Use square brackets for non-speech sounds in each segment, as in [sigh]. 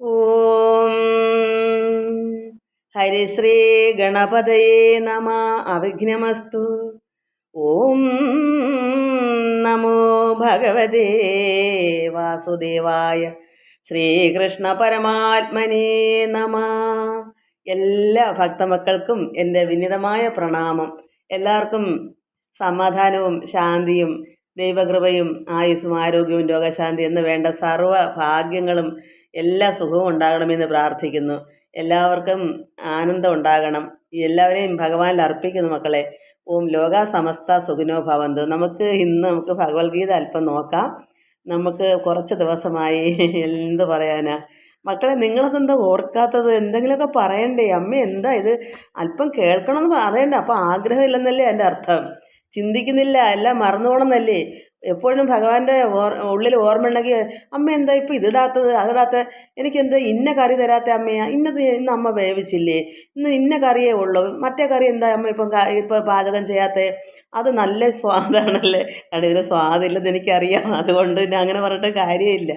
ഓം. ഹരിശ്രീ ഗണപതയേ നമ. അവിഘ്നമസ്തു. ഓം നമോ ഭഗവതേ വാസുദേവായ ശ്രീകൃഷ്ണ പരമാത്മനേ നമ. എല്ലാ ഭക്തമക്കൾക്കും എന്റെ വിനിതമായ പ്രണാമം. എല്ലാവർക്കും സമാധാനവും ശാന്തിയും ദൈവകൃപയും ആയുസ്സും ആരോഗ്യവും രോഗശാന്തി എന്ന് വേണ്ട സർവ ഭാഗ്യങ്ങളും എല്ലാ സുഖവും ഉണ്ടാകണമെന്ന് പ്രാർത്ഥിക്കുന്നു. എല്ലാവർക്കും ആനന്ദം ഉണ്ടാകണം. എല്ലാവരെയും ഭഗവാനിൽ അർപ്പിക്കുന്നു മക്കളെ. ഓം ലോക സമസ്ത സുഖിനോ ഭവന്തു. നമുക്ക് ഇന്ന് നമുക്ക് ഭഗവത്ഗീത അല്പം നോക്കാം. നമുക്ക് കുറച്ച് ദിവസമായി എന്ത് പറയാനാ. മക്കളെ നിങ്ങളതെന്താ ഓർക്കാത്തത്? എന്തെങ്കിലുമൊക്കെ പറയണ്ടേ? അമ്മ എന്താ ഇത്? അല്പം കേൾക്കണമെന്ന് പറയണ്ടേ. അപ്പോൾ ആഗ്രഹമില്ലെന്നല്ലേ എന്റെ അർത്ഥം. ചിന്തിക്കുന്നില്ല എല്ലാം മറന്നു പോകണമെന്നല്ലേ എപ്പോഴും ഭഗവാന്റെ ഉള്ളിൽ ഓർമ്മ ഉണ്ടെങ്കിൽ അമ്മ എന്താ ഇപ്പോൾ ഇതിടാത്തത് അതിടാത്ത എനിക്കെന്താ ഇന്ന കറി തരാത്ത അമ്മയാ? ഇന്നത് ഇന്ന് അമ്മ വേവിച്ചില്ലേ? ഇന്ന് ഇന്ന കറിയേ ഉള്ളൂ. മറ്റേ കറി എന്താ അമ്മ ഇപ്പം ഇപ്പം പാചകം ചെയ്യാത്ത? അത് നല്ല സ്വാദാണല്ലേ? കാരണം ഇതിന് സ്വാദില്ലെന്ന് എനിക്കറിയാം. അതുകൊണ്ട് പിന്നെ അങ്ങനെ പറഞ്ഞിട്ട് കാര്യമില്ല.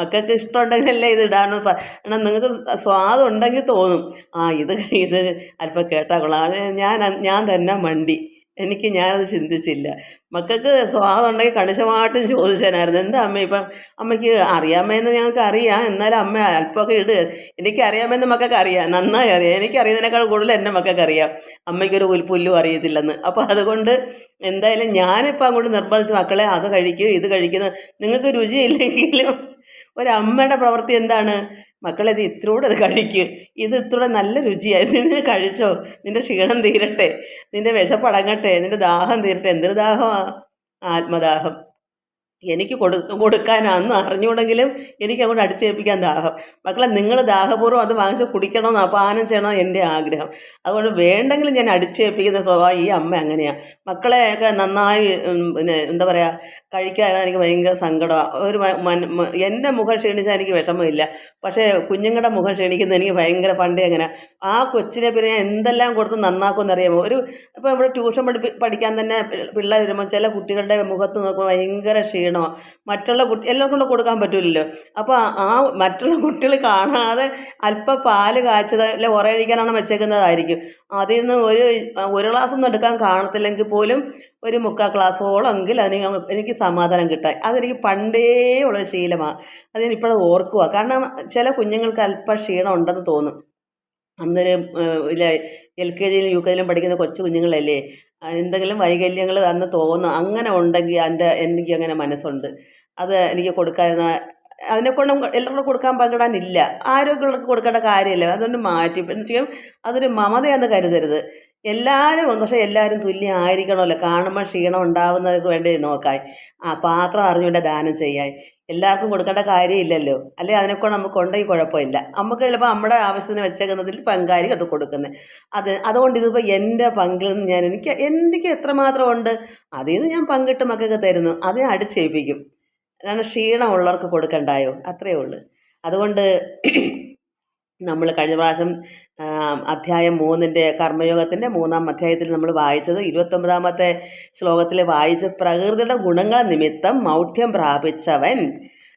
മക്കൾക്ക് ഇഷ്ടമുണ്ടെങ്കിലല്ലേ ഇത് ഇടാന്ന് കാരണം നിങ്ങൾക്ക് സ്വാദം ഉണ്ടെങ്കിൽ തോന്നും. ആ ഇത് ഇത് അല്പം കേട്ടാൽ കൊള്ളാം. ഞാൻ ഞാൻ തന്നെ മണ്ടി. എനിക്ക് ഞാനത് ചിന്തിച്ചില്ല. മക്കൾക്ക് സ്വാദം ഉണ്ടെങ്കിൽ കണിശമായിട്ടും ചോദിച്ചാനായിരുന്നു. എന്താ അമ്മ ഇപ്പം അമ്മയ്ക്ക് അറിയാമെന്ന് ഞങ്ങൾക്ക് അറിയാം എന്നാലും അമ്മ അല്പമൊക്കെ ഇട്. എനിക്കറിയാമെന്ന് മക്കൾക്ക് അറിയാം നന്നായി അറിയാം. എനിക്കറിയുന്നതിനേക്കാൾ കൂടുതൽ എന്റെ മക്കൾക്ക് അറിയാം അമ്മയ്ക്കൊരു പുല്ലും അറിയത്തില്ലെന്ന്. അപ്പോൾ അതുകൊണ്ട് എന്തായാലും ഞാനിപ്പോൾ അങ്ങോട്ട് നിർബന്ധിച്ച് മക്കളെ അത് കഴിക്കും ഇത് കഴിക്കുന്നത് നിങ്ങൾക്ക് രുചിയില്ലെങ്കിലും ഒരമ്മയുടെ പ്രവൃത്തി എന്താണ്? മക്കളെ ഇത് ഇത്രൂടെ അത് കഴിക്കുക ഇത് ഇത്രൂടെ നല്ല രുചിയായി നീ കഴിച്ചോ? നിന്റെ ക്ഷീണം തീരട്ടെ. നിന്റെ വിശപ്പടങ്ങട്ടെ നിന്റെ ദാഹം തീരട്ടെ. എന്തൊരു ദാഹമാണ് ആത്മദാഹം. എനിക്ക് കൊടു കൊടുക്കാൻ അന്ന് അറിഞ്ഞുകൂടെങ്കിലും എനിക്ക് അങ്ങോട്ട് അടിച്ചേൽപ്പിക്കാൻ ദാഹം. മക്കളെ നിങ്ങൾ ദാഹപൂർവം അത് വാങ്ങിച്ച് കുടിക്കണമെന്ന് അപാനം ചെയ്യണം എന്റെ ആഗ്രഹം. അതുകൊണ്ട് വേണ്ടെങ്കിലും ഞാൻ അടിച്ചേൽപ്പിക്കുന്ന സ്വഭാവം ഈ അമ്മ അങ്ങനെയാണ് മക്കളെയൊക്കെ നന്നായി പിന്നെ എന്താ പറയുക കഴിക്കാൻ എനിക്ക് ഭയങ്കര സങ്കടമാണ് ഒരു എന്റെ മുഖം ക്ഷീണിച്ചാൽ എനിക്ക് വിഷമമില്ല. പക്ഷേ കുഞ്ഞുങ്ങളുടെ മുഖം ക്ഷീണിക്കുന്നത് എനിക്ക് ഭയങ്കര പണ്ടേ അങ്ങനെ. ആ കൊച്ചിനെ പിന്നെ ഞാൻ എന്തെല്ലാം കൊടുത്ത് നന്നാക്കുമെന്ന് അറിയാമോ ഒരു ഇപ്പോൾ ഇവിടെ ട്യൂഷൻ പഠിപ്പി പഠിക്കാൻ തന്നെ പിള്ളേർ വരുമ്പോൾ ചില കുട്ടികളുടെ മുഖത്ത് നോക്കുമ്പോൾ ഭയങ്കര ക്ഷീണമാണ് മറ്റുള്ള കുട്ടി എല്ലാവർക്കും കൂടെ കൊടുക്കാൻ പറ്റില്ലല്ലോ അപ്പോൾ ആ മറ്റുള്ള കുട്ടികൾ കാണാതെ അല്പം പാൽ കാച്ചത് അല്ലെ ഉറയഴിക്കാനാണ് വെച്ചേക്കുന്നതായിരിക്കും. അതിൽ നിന്ന് ഒരു ഒരു ഗ്ലാസ് ഒന്നും എടുക്കാൻ കാണത്തില്ലെങ്കിൽ പോലും ഒരു മുക്കാൽ ഗ്ലാസ്സോളം എങ്കിൽ അതിന് എനിക്ക് സമാധാനം കിട്ടാൻ. അതെനിക്ക് പണ്ടേ ഉള്ള ശീലമാണ് അത് ഓർക്കുക കാരണം ചില കുഞ്ഞുങ്ങൾക്ക് അല്പം ക്ഷീണം ഉണ്ടെന്ന് തോന്നും. അന്നേരം ഇല്ല എൽ കെ ജിയിലും യു കെ ജിയിലും പഠിക്കുന്ന കൊച്ചു കുഞ്ഞുങ്ങളല്ലേ? എന്തെങ്കിലും വൈകല്യങ്ങൾ അന്ന് തോന്നും അങ്ങനെ ഉണ്ടെങ്കിൽ എന്റെ എനിക്ക് അങ്ങനെ മനസ്സുണ്ട്. അത് എനിക്ക് കൊടുക്കാതിരുന്ന അതിനെക്കൊണ്ടും എല്ലാവർക്കും കൊടുക്കാൻ പങ്കിടാനില്ല. ആരോഗ്യമുള്ളവർക്ക് കൊടുക്കേണ്ട കാര്യമില്ല. അതൊന്ന് മാറ്റി. അതൊരു മമതയെന്ന് കരുതരുത്. എല്ലാവരും പക്ഷേ എല്ലാവരും തുല്യം ആയിരിക്കണമല്ലോ കാണുമ്പോൾ ക്ഷീണം ഉണ്ടാവുന്നതിന് വേണ്ടി നോക്കായി. ആ പാത്രം അറിഞ്ഞുകൊണ്ട് ദാനം ചെയ്യായി. എല്ലാവർക്കും കൊടുക്കേണ്ട കാര്യമില്ലല്ലോ. അല്ലെ? അതിനെക്കൊണ്ട് നമുക്ക് ഉണ്ടെങ്കിൽ കുഴപ്പമില്ല. നമുക്ക് ചിലപ്പോൾ നമ്മുടെ ആവശ്യത്തിന് വെച്ചേക്കുന്നതിൽ പങ്കാരി അത് കൊടുക്കുന്നത് അത് അതുകൊണ്ട് ഇതിപ്പോൾ എന്റെ പങ്കിൽ നിന്ന് ഞാൻ എനിക്ക് എനിക്ക് എത്രമാത്രം ഉണ്ട് അതിൽ നിന്ന് ഞാൻ പങ്കിട്ട് മക്കൾക്ക് തരുന്നു. അതിനെ അടിച്ചേൽപ്പിക്കും. അതാണ് ക്ഷീണമുള്ളവർക്ക് കൊടുക്കണ്ടായോ? അത്രയേ ഉള്ളൂ. അതുകൊണ്ട് നമ്മൾ കഴിഞ്ഞ പ്രാവശ്യം അധ്യായം മൂന്നിന്റെ കർമ്മയോഗത്തിന്റെ മൂന്നാം അധ്യായത്തിൽ നമ്മൾ വായിച്ചത് ഇരുപത്തൊമ്പതാമത്തെ ശ്ലോകത്തിൽ വായിച്ച് പ്രകൃതിയുടെ ഗുണങ്ങൾ നിമിത്തം മൗഢ്യം പ്രാപിച്ചവൻ.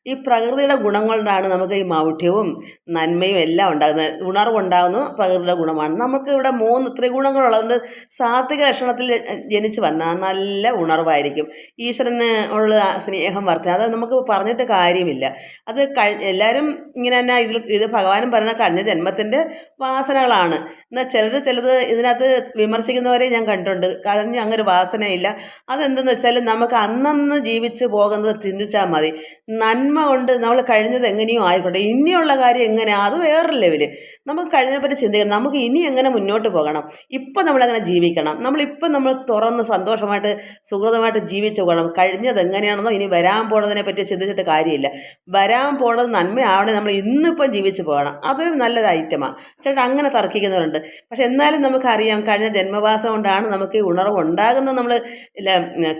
ഈ പ്രകൃതിയുടെ ഗുണങ്ങളാണ് നമുക്ക് ഈ മൗഢ്യവും നന്മയും എല്ലാം ഉണ്ടാകുന്നത്. ഉണർവുണ്ടാകുന്നു പ്രകൃതിയുടെ ഗുണമാണ്. നമുക്ക് ഇവിടെ മൂന്ന് ത്രിഗുണങ്ങളുള്ളതുകൊണ്ട് സാത്വിക ലക്ഷണത്തിൽ ജനിച്ച് വന്നാൽ നല്ല ഉണർവായിരിക്കും. ഈശ്വരന് ഉള്ള സ്നേഹം വർദ്ധന. അത് നമുക്ക് പറഞ്ഞിട്ട് കാര്യമില്ല. അത് കഴി എല്ലാവരും ഇങ്ങനെ തന്നെ ഇതിൽ ഇത് ഭഗവാനും പറയുന്ന കഴിഞ്ഞ ജന്മത്തിന്റെ വാസനകളാണ്. എന്നാൽ ചിലർ ചിലത് ഇതിനകത്ത് വിമർശിക്കുന്നവരെ ഞാൻ കണ്ടിട്ടുണ്ട്. കഴിഞ്ഞ അങ്ങനെ വാസനയില്ല. അതെന്തെന്ന് വെച്ചാൽ നമുക്ക് അന്നന്ന് ജീവിച്ച് പോകുന്നത് ചിന്തിച്ചാൽ മതി. നന്മ കൊണ്ട് നമ്മൾ കഴിഞ്ഞത് എങ്ങനെയോ ആയിക്കോട്ടെ. ഇനിയുള്ള കാര്യം എങ്ങനെയാണ് അത് വേറെ ലെവൽ നമുക്ക് കഴിഞ്ഞതിനെപ്പറ്റി ചിന്തിക്കണം. നമുക്ക് ഇനി എങ്ങനെ മുന്നോട്ട് പോകണം? ഇപ്പം നമ്മളങ്ങനെ ജീവിക്കണം? നമ്മളിപ്പം നമ്മൾ തുറന്ന് സന്തോഷമായിട്ട് സുഹൃതമായിട്ട് ജീവിച്ചു പോകണം. കഴിഞ്ഞത് എങ്ങനെയാണെന്നോ ഇനി വരാൻ പോണതിനെ പറ്റി ചിന്തിച്ചിട്ട് കാര്യമില്ല. വരാൻ പോണത് നന്മയാവണേ നമ്മൾ ഇന്നിപ്പം ജീവിച്ചു പോകണം. അതൊരു നല്ലൊരു ഐറ്റമാണ് ചേട്ടാ അങ്ങനെ തർക്കിക്കുന്നവരുണ്ട്. പക്ഷെ എന്നാലും നമുക്കറിയാം കഴിഞ്ഞ ജന്മവാസം കൊണ്ടാണ് നമുക്ക് ഈ ഉണർവ് ഉണ്ടാകുന്നത്. നമ്മൾ ഇല്ല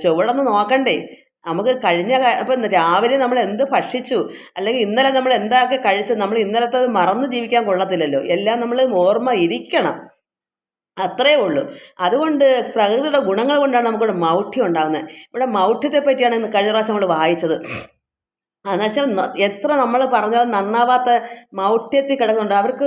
ചുവടൊന്ന് നോക്കണ്ടേ? നമുക്ക് കഴിഞ്ഞ ഇപ്പം രാവിലെ നമ്മൾ എന്ത് ഭക്ഷിച്ചു? അല്ലെങ്കിൽ ഇന്നലെ നമ്മൾ എന്താക്കി കഴിച്ചു നമ്മൾ ഇന്നലത്തെ മറന്ന് ജീവിക്കാൻ കൊള്ളത്തില്ലല്ലോ. എല്ലാം നമ്മൾ ഓർമ്മ ഇരിക്കണം. അത്രേ ഉള്ളൂ. അതുകൊണ്ട് പ്രകൃതിയുടെ ഗുണങ്ങൾ കൊണ്ടാണ് നമുക്കിവിടെ മൗഢ്യം ഉണ്ടാകുന്നത്. ഇവിടെ മൗഢ്യത്തെ പറ്റിയാണ് കഴിഞ്ഞ പ്രാവശ്യം നമ്മൾ വായിച്ചത്. എന്നുവെച്ചാൽ എത്ര നമ്മൾ പറഞ്ഞാലും നന്നാവാത്ത മൗഢ്യത്തിൽ കിടക്കുന്നുണ്ട്. അവർക്ക്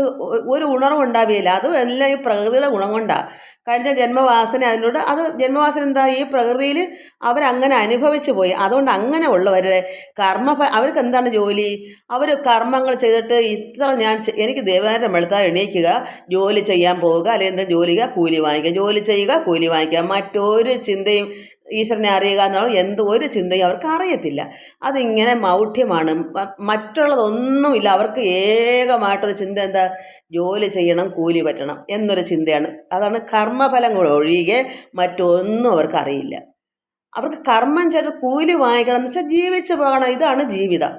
ഒരു ഉണർവ് ഉണ്ടാവുകയില്ല അത് എല്ലാം ഈ പ്രകൃതിയുടെ ഗുണം കൊണ്ടാണ് കഴിഞ്ഞ ജന്മവാസന അതിനോട് അത് ജന്മവാസന എന്താ? ഈ പ്രകൃതിയിൽ അവരങ്ങനെ അനുഭവിച്ചു പോയി. അതുകൊണ്ട് അങ്ങനെ ഉള്ളവരുടെ കർമ്മ അവർക്ക് എന്താണ് ജോലി? അവർ കർമ്മങ്ങൾ ചെയ്തിട്ട് ഇത്ര ഞാൻ എനിക്ക് ദേവാലയം വെളുത്താൽ എണീക്കുക ജോലി ചെയ്യാൻ പോവുക അല്ലെങ്കിൽ എന്താ ജോലി കൂലി വാങ്ങിക്കുക. ജോലി ചെയ്യുക കൂലി വാങ്ങിക്കുക. മറ്റൊരു ചിന്തയും ഈശ്വരനെ അറിയുക എന്നുള്ള എന്ത് ഒരു ചിന്തയും അവർക്ക് അറിയത്തില്ല. അതിങ്ങനെ മൗഢ്യമാണ്. മറ്റുള്ളതൊന്നുമില്ല. അവർക്ക് ഏകമായിട്ടൊരു ചിന്ത എന്താ? ജോലി ചെയ്യണം കൂലി പറ്റണം എന്നൊരു ചിന്തയാണ്. അതാണ് കർമ്മഫലങ്ങൾ ഒഴികെ മറ്റൊന്നും അവർക്ക് അറിയില്ല. അവർക്ക് കർമ്മം ചേട്ട് കൂലി വാങ്ങിക്കണം എന്ന് വെച്ചാൽ ജീവിച്ചു പോകണം. ഇതാണ് ജീവിതം.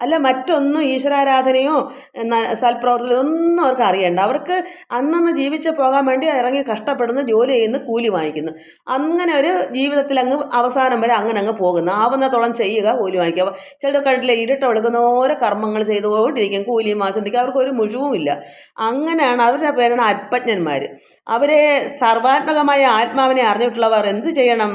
അല്ല മറ്റൊന്നും ഈശ്വരാരാധനയോ സൽപ്രവർത്തനം ഇതൊന്നും അവർക്ക് അറിയണ്ട. അവർക്ക് അന്നന്ന് ജീവിച്ച് പോകാൻ വേണ്ടി ഇറങ്ങി കഷ്ടപ്പെടുന്നു ജോലി ചെയ്യുന്നു കൂലി വാങ്ങിക്കുന്നു. അങ്ങനെ ഒരു ജീവിതത്തിൽ അങ്ങ് അവസാനം വരെ അങ്ങനെ അങ്ങ് പോകുന്നു. ആവുന്നത്തോളം ചെയ്യുക കൂലി വാങ്ങിക്കുക. ചിലർ കണ്ടില്ലേ ഇരുട്ട് വെളുക്കുന്ന ഓരോ കർമ്മങ്ങൾ ചെയ്തുകൊണ്ടിരിക്കും കൂലിയും വാങ്ങിച്ചുകൊണ്ടിരിക്കും അവർക്ക് ഒരു മുഴുവുമില്ല അങ്ങനെയാണ് അവരുടെ പേരാണ് അല്പജ്ഞന്മാർ അവരെ സർവാത്മകമായ ആത്മാവിനെ അറിഞ്ഞിട്ടുള്ളവർ എന്ത് ചെയ്യണം?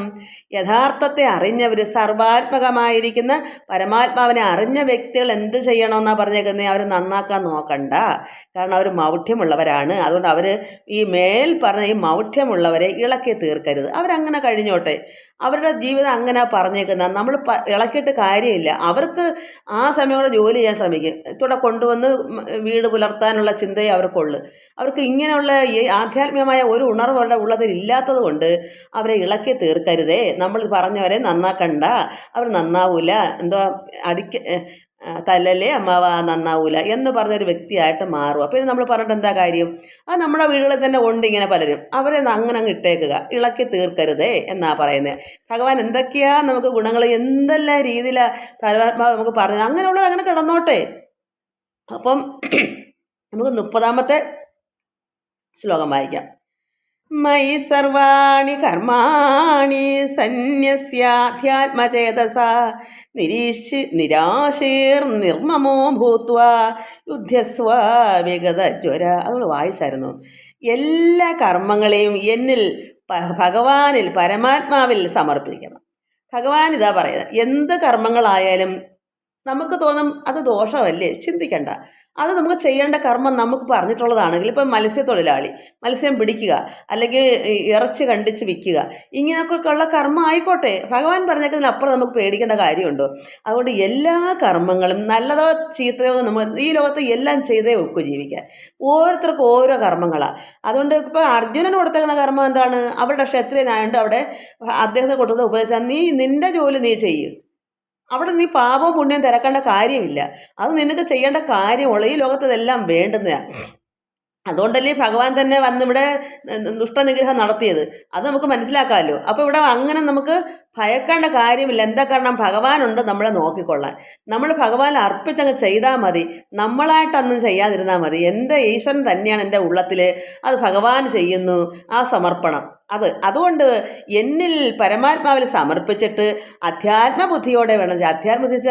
യഥാർത്ഥത്തെ അറിഞ്ഞവർ സർവാത്മകമായിരിക്കുന്ന പരമാത്മാവിനെ അറിഞ്ഞ വ്യക്തികൾ എന്ത് ചെയ്യണമെന്നാണ് പറഞ്ഞേക്കുന്നത് അവർ നന്നാക്കാൻ നോക്കണ്ട. കാരണം അവർ മൗഢ്യമുള്ളവരാണ്. അതുകൊണ്ട് അവർ ഈ മേൽ പറഞ്ഞ ഈ മൗഢ്യമുള്ളവരെ ഇളക്കി തീർക്കരുത്. അവരങ്ങനെ കഴിഞ്ഞോട്ടെ. അവരുടെ ജീവിതം അങ്ങനെ പറഞ്ഞേക്കുന്ന. നമ്മൾ ഇളക്കിയിട്ട് കാര്യമില്ല. അവർക്ക് ആ സമയം ജോലി ചെയ്യാൻ ശ്രമിക്കും. ഇവിടെ കൊണ്ടുവന്ന് വീട് പുലർത്താനുള്ള ചിന്തയെ അവർക്കുള്ളൂ. അവർക്ക് ഇങ്ങനെയുള്ള ഈ ആധ്യാത്മികമായ ഒരു ഉണർവ് അവരുടെ ഉള്ളതിൽ ഇല്ലാത്തത് കൊണ്ട് അവരെ ഇളക്കി തീർക്കരുതേ. നമ്മൾ പറഞ്ഞവരെ നന്നാക്കണ്ട. അവർ നന്നാവൂല. എന്തോ അടിക്ക തല്ലല്ലേ അമ്മാവ നന്നാവൂല എന്ന് പറഞ്ഞൊരു വ്യക്തിയായിട്ട് മാറുക പിന്നെ നമ്മൾ പറഞ്ഞിട്ട് എന്താ കാര്യം? അത് നമ്മുടെ വീടുകളിൽ തന്നെ ഉണ്ട് ഇങ്ങനെ പലരും. അവരെ അങ്ങനെ അങ്ങ് ഇട്ടേക്കുക. ഇളക്കി തീർക്കരുതേ എന്നാ പറയുന്നത് ഭഗവാൻ എന്തൊക്കെയാ നമുക്ക് ഗുണങ്ങൾ എന്തെല്ലാം രീതിയിലാണ് പരമാത്മാവ് നമുക്ക് പറഞ്ഞത്? അങ്ങനെയുള്ളവർ അങ്ങനെ കിടന്നോട്ടെ. അപ്പം [clears throat] നമുക്ക് മുപ്പതാമത്തെ ശ്ലോകം വായിക്കാം. മയി സർവാണി കർമാണി സന്യസ്യാധ്യാത്മചേതസ നിരീശി നിരാശീർ നിർമ്മമോ ഭൂത്വ യുദ്ധസ്വ വിഗതജ്വര അത് നമ്മൾ വായിച്ചായിരുന്നു. എല്ലാ കർമ്മങ്ങളെയും എന്നിൽ ഭഗവാനിൽ പരമാത്മാവിൽ സമർപ്പിക്കണം. ഭഗവാൻ ഇതാ പറയുന്നത് എന്ത് കർമ്മങ്ങളായാലും നമുക്ക് തോന്നും അത് ദോഷമല്ലേ? ചിന്തിക്കണ്ട. അത് നമുക്ക് ചെയ്യേണ്ട കർമ്മം നമുക്ക് പറഞ്ഞിട്ടുള്ളതാണെങ്കിൽ ഇപ്പം മത്സ്യത്തൊഴിലാളി മത്സ്യം പിടിക്കുക അല്ലെങ്കിൽ ഇറച്ചി കണ്ടിച്ച് വിൽക്കുക ഇങ്ങനെയൊക്കെ ഉള്ള കർമ്മം ആയിക്കോട്ടെ. ഭഗവാൻ പറഞ്ഞേക്കുന്നതിനപ്പുറം നമുക്ക് പേടിക്കേണ്ട കാര്യമുണ്ടോ. അതുകൊണ്ട് എല്ലാ കർമ്മങ്ങളും നല്ലതോ ചീത്തയോ നമ്മൾ ഈ ലോകത്ത് എല്ലാം ചെയ്തേ ഒക്കൂ ജീവിക്കാൻ. ഓരോരുത്തർക്കും ഓരോ കർമ്മങ്ങളാണ് അതുകൊണ്ട് ഇപ്പോൾ അർജുനന് കൊടുത്തേക്കുന്ന കർമ്മം എന്താണ്? അവരുടെ ക്ഷത്രിയനായതുകൊണ്ട് അവിടെ അദ്ദേഹത്തെ കൊടുത്തത് ഉപദേശം നീ നിന്റെ ജോലി നീ ചെയ്യും. അവിടെ നീ പാപവും പുണ്യം തിരക്കേണ്ട കാര്യമില്ല. അത് നിനക്ക് ചെയ്യേണ്ട കാര്യമുള്ള ഈ ലോകത്തതെല്ലാം വേണ്ടുന്നതാണ് അതുകൊണ്ടല്ലേ ഭഗവാൻ തന്നെ വന്നിവിടെ ദുഷ്ടനിഗ്രഹം നടത്തിയത്. അത് നമുക്ക് മനസ്സിലാക്കാമല്ലോ അപ്പോൾ ഇവിടെ അങ്ങനെ നമുക്ക് ഭയക്കേണ്ട കാര്യമില്ല. എന്താ കാരണം? ഭഗവാനുണ്ട് നമ്മളെ നോക്കിക്കൊള്ളാൻ. നമ്മൾ ഭഗവാൻ അർപ്പിച്ചങ്ങ് ചെയ്താൽ മതി. നമ്മളായിട്ടൊന്നും ചെയ്യാതിരുന്നാൽ മതി. എന്റെ ഈശ്വരൻ തന്നെയാണ് എന്റെ ഉള്ളത്തിൽ അത് ഭഗവാൻ ചെയ്യുന്നു. ആ സമർപ്പണം. അത് അതുകൊണ്ട് എന്നിൽ പരമാത്മാവിൽ സമർപ്പിച്ചിട്ട് അധ്യാത്മബുദ്ധിയോടെ വേണം. അധ്യാത്മബുദ്ധി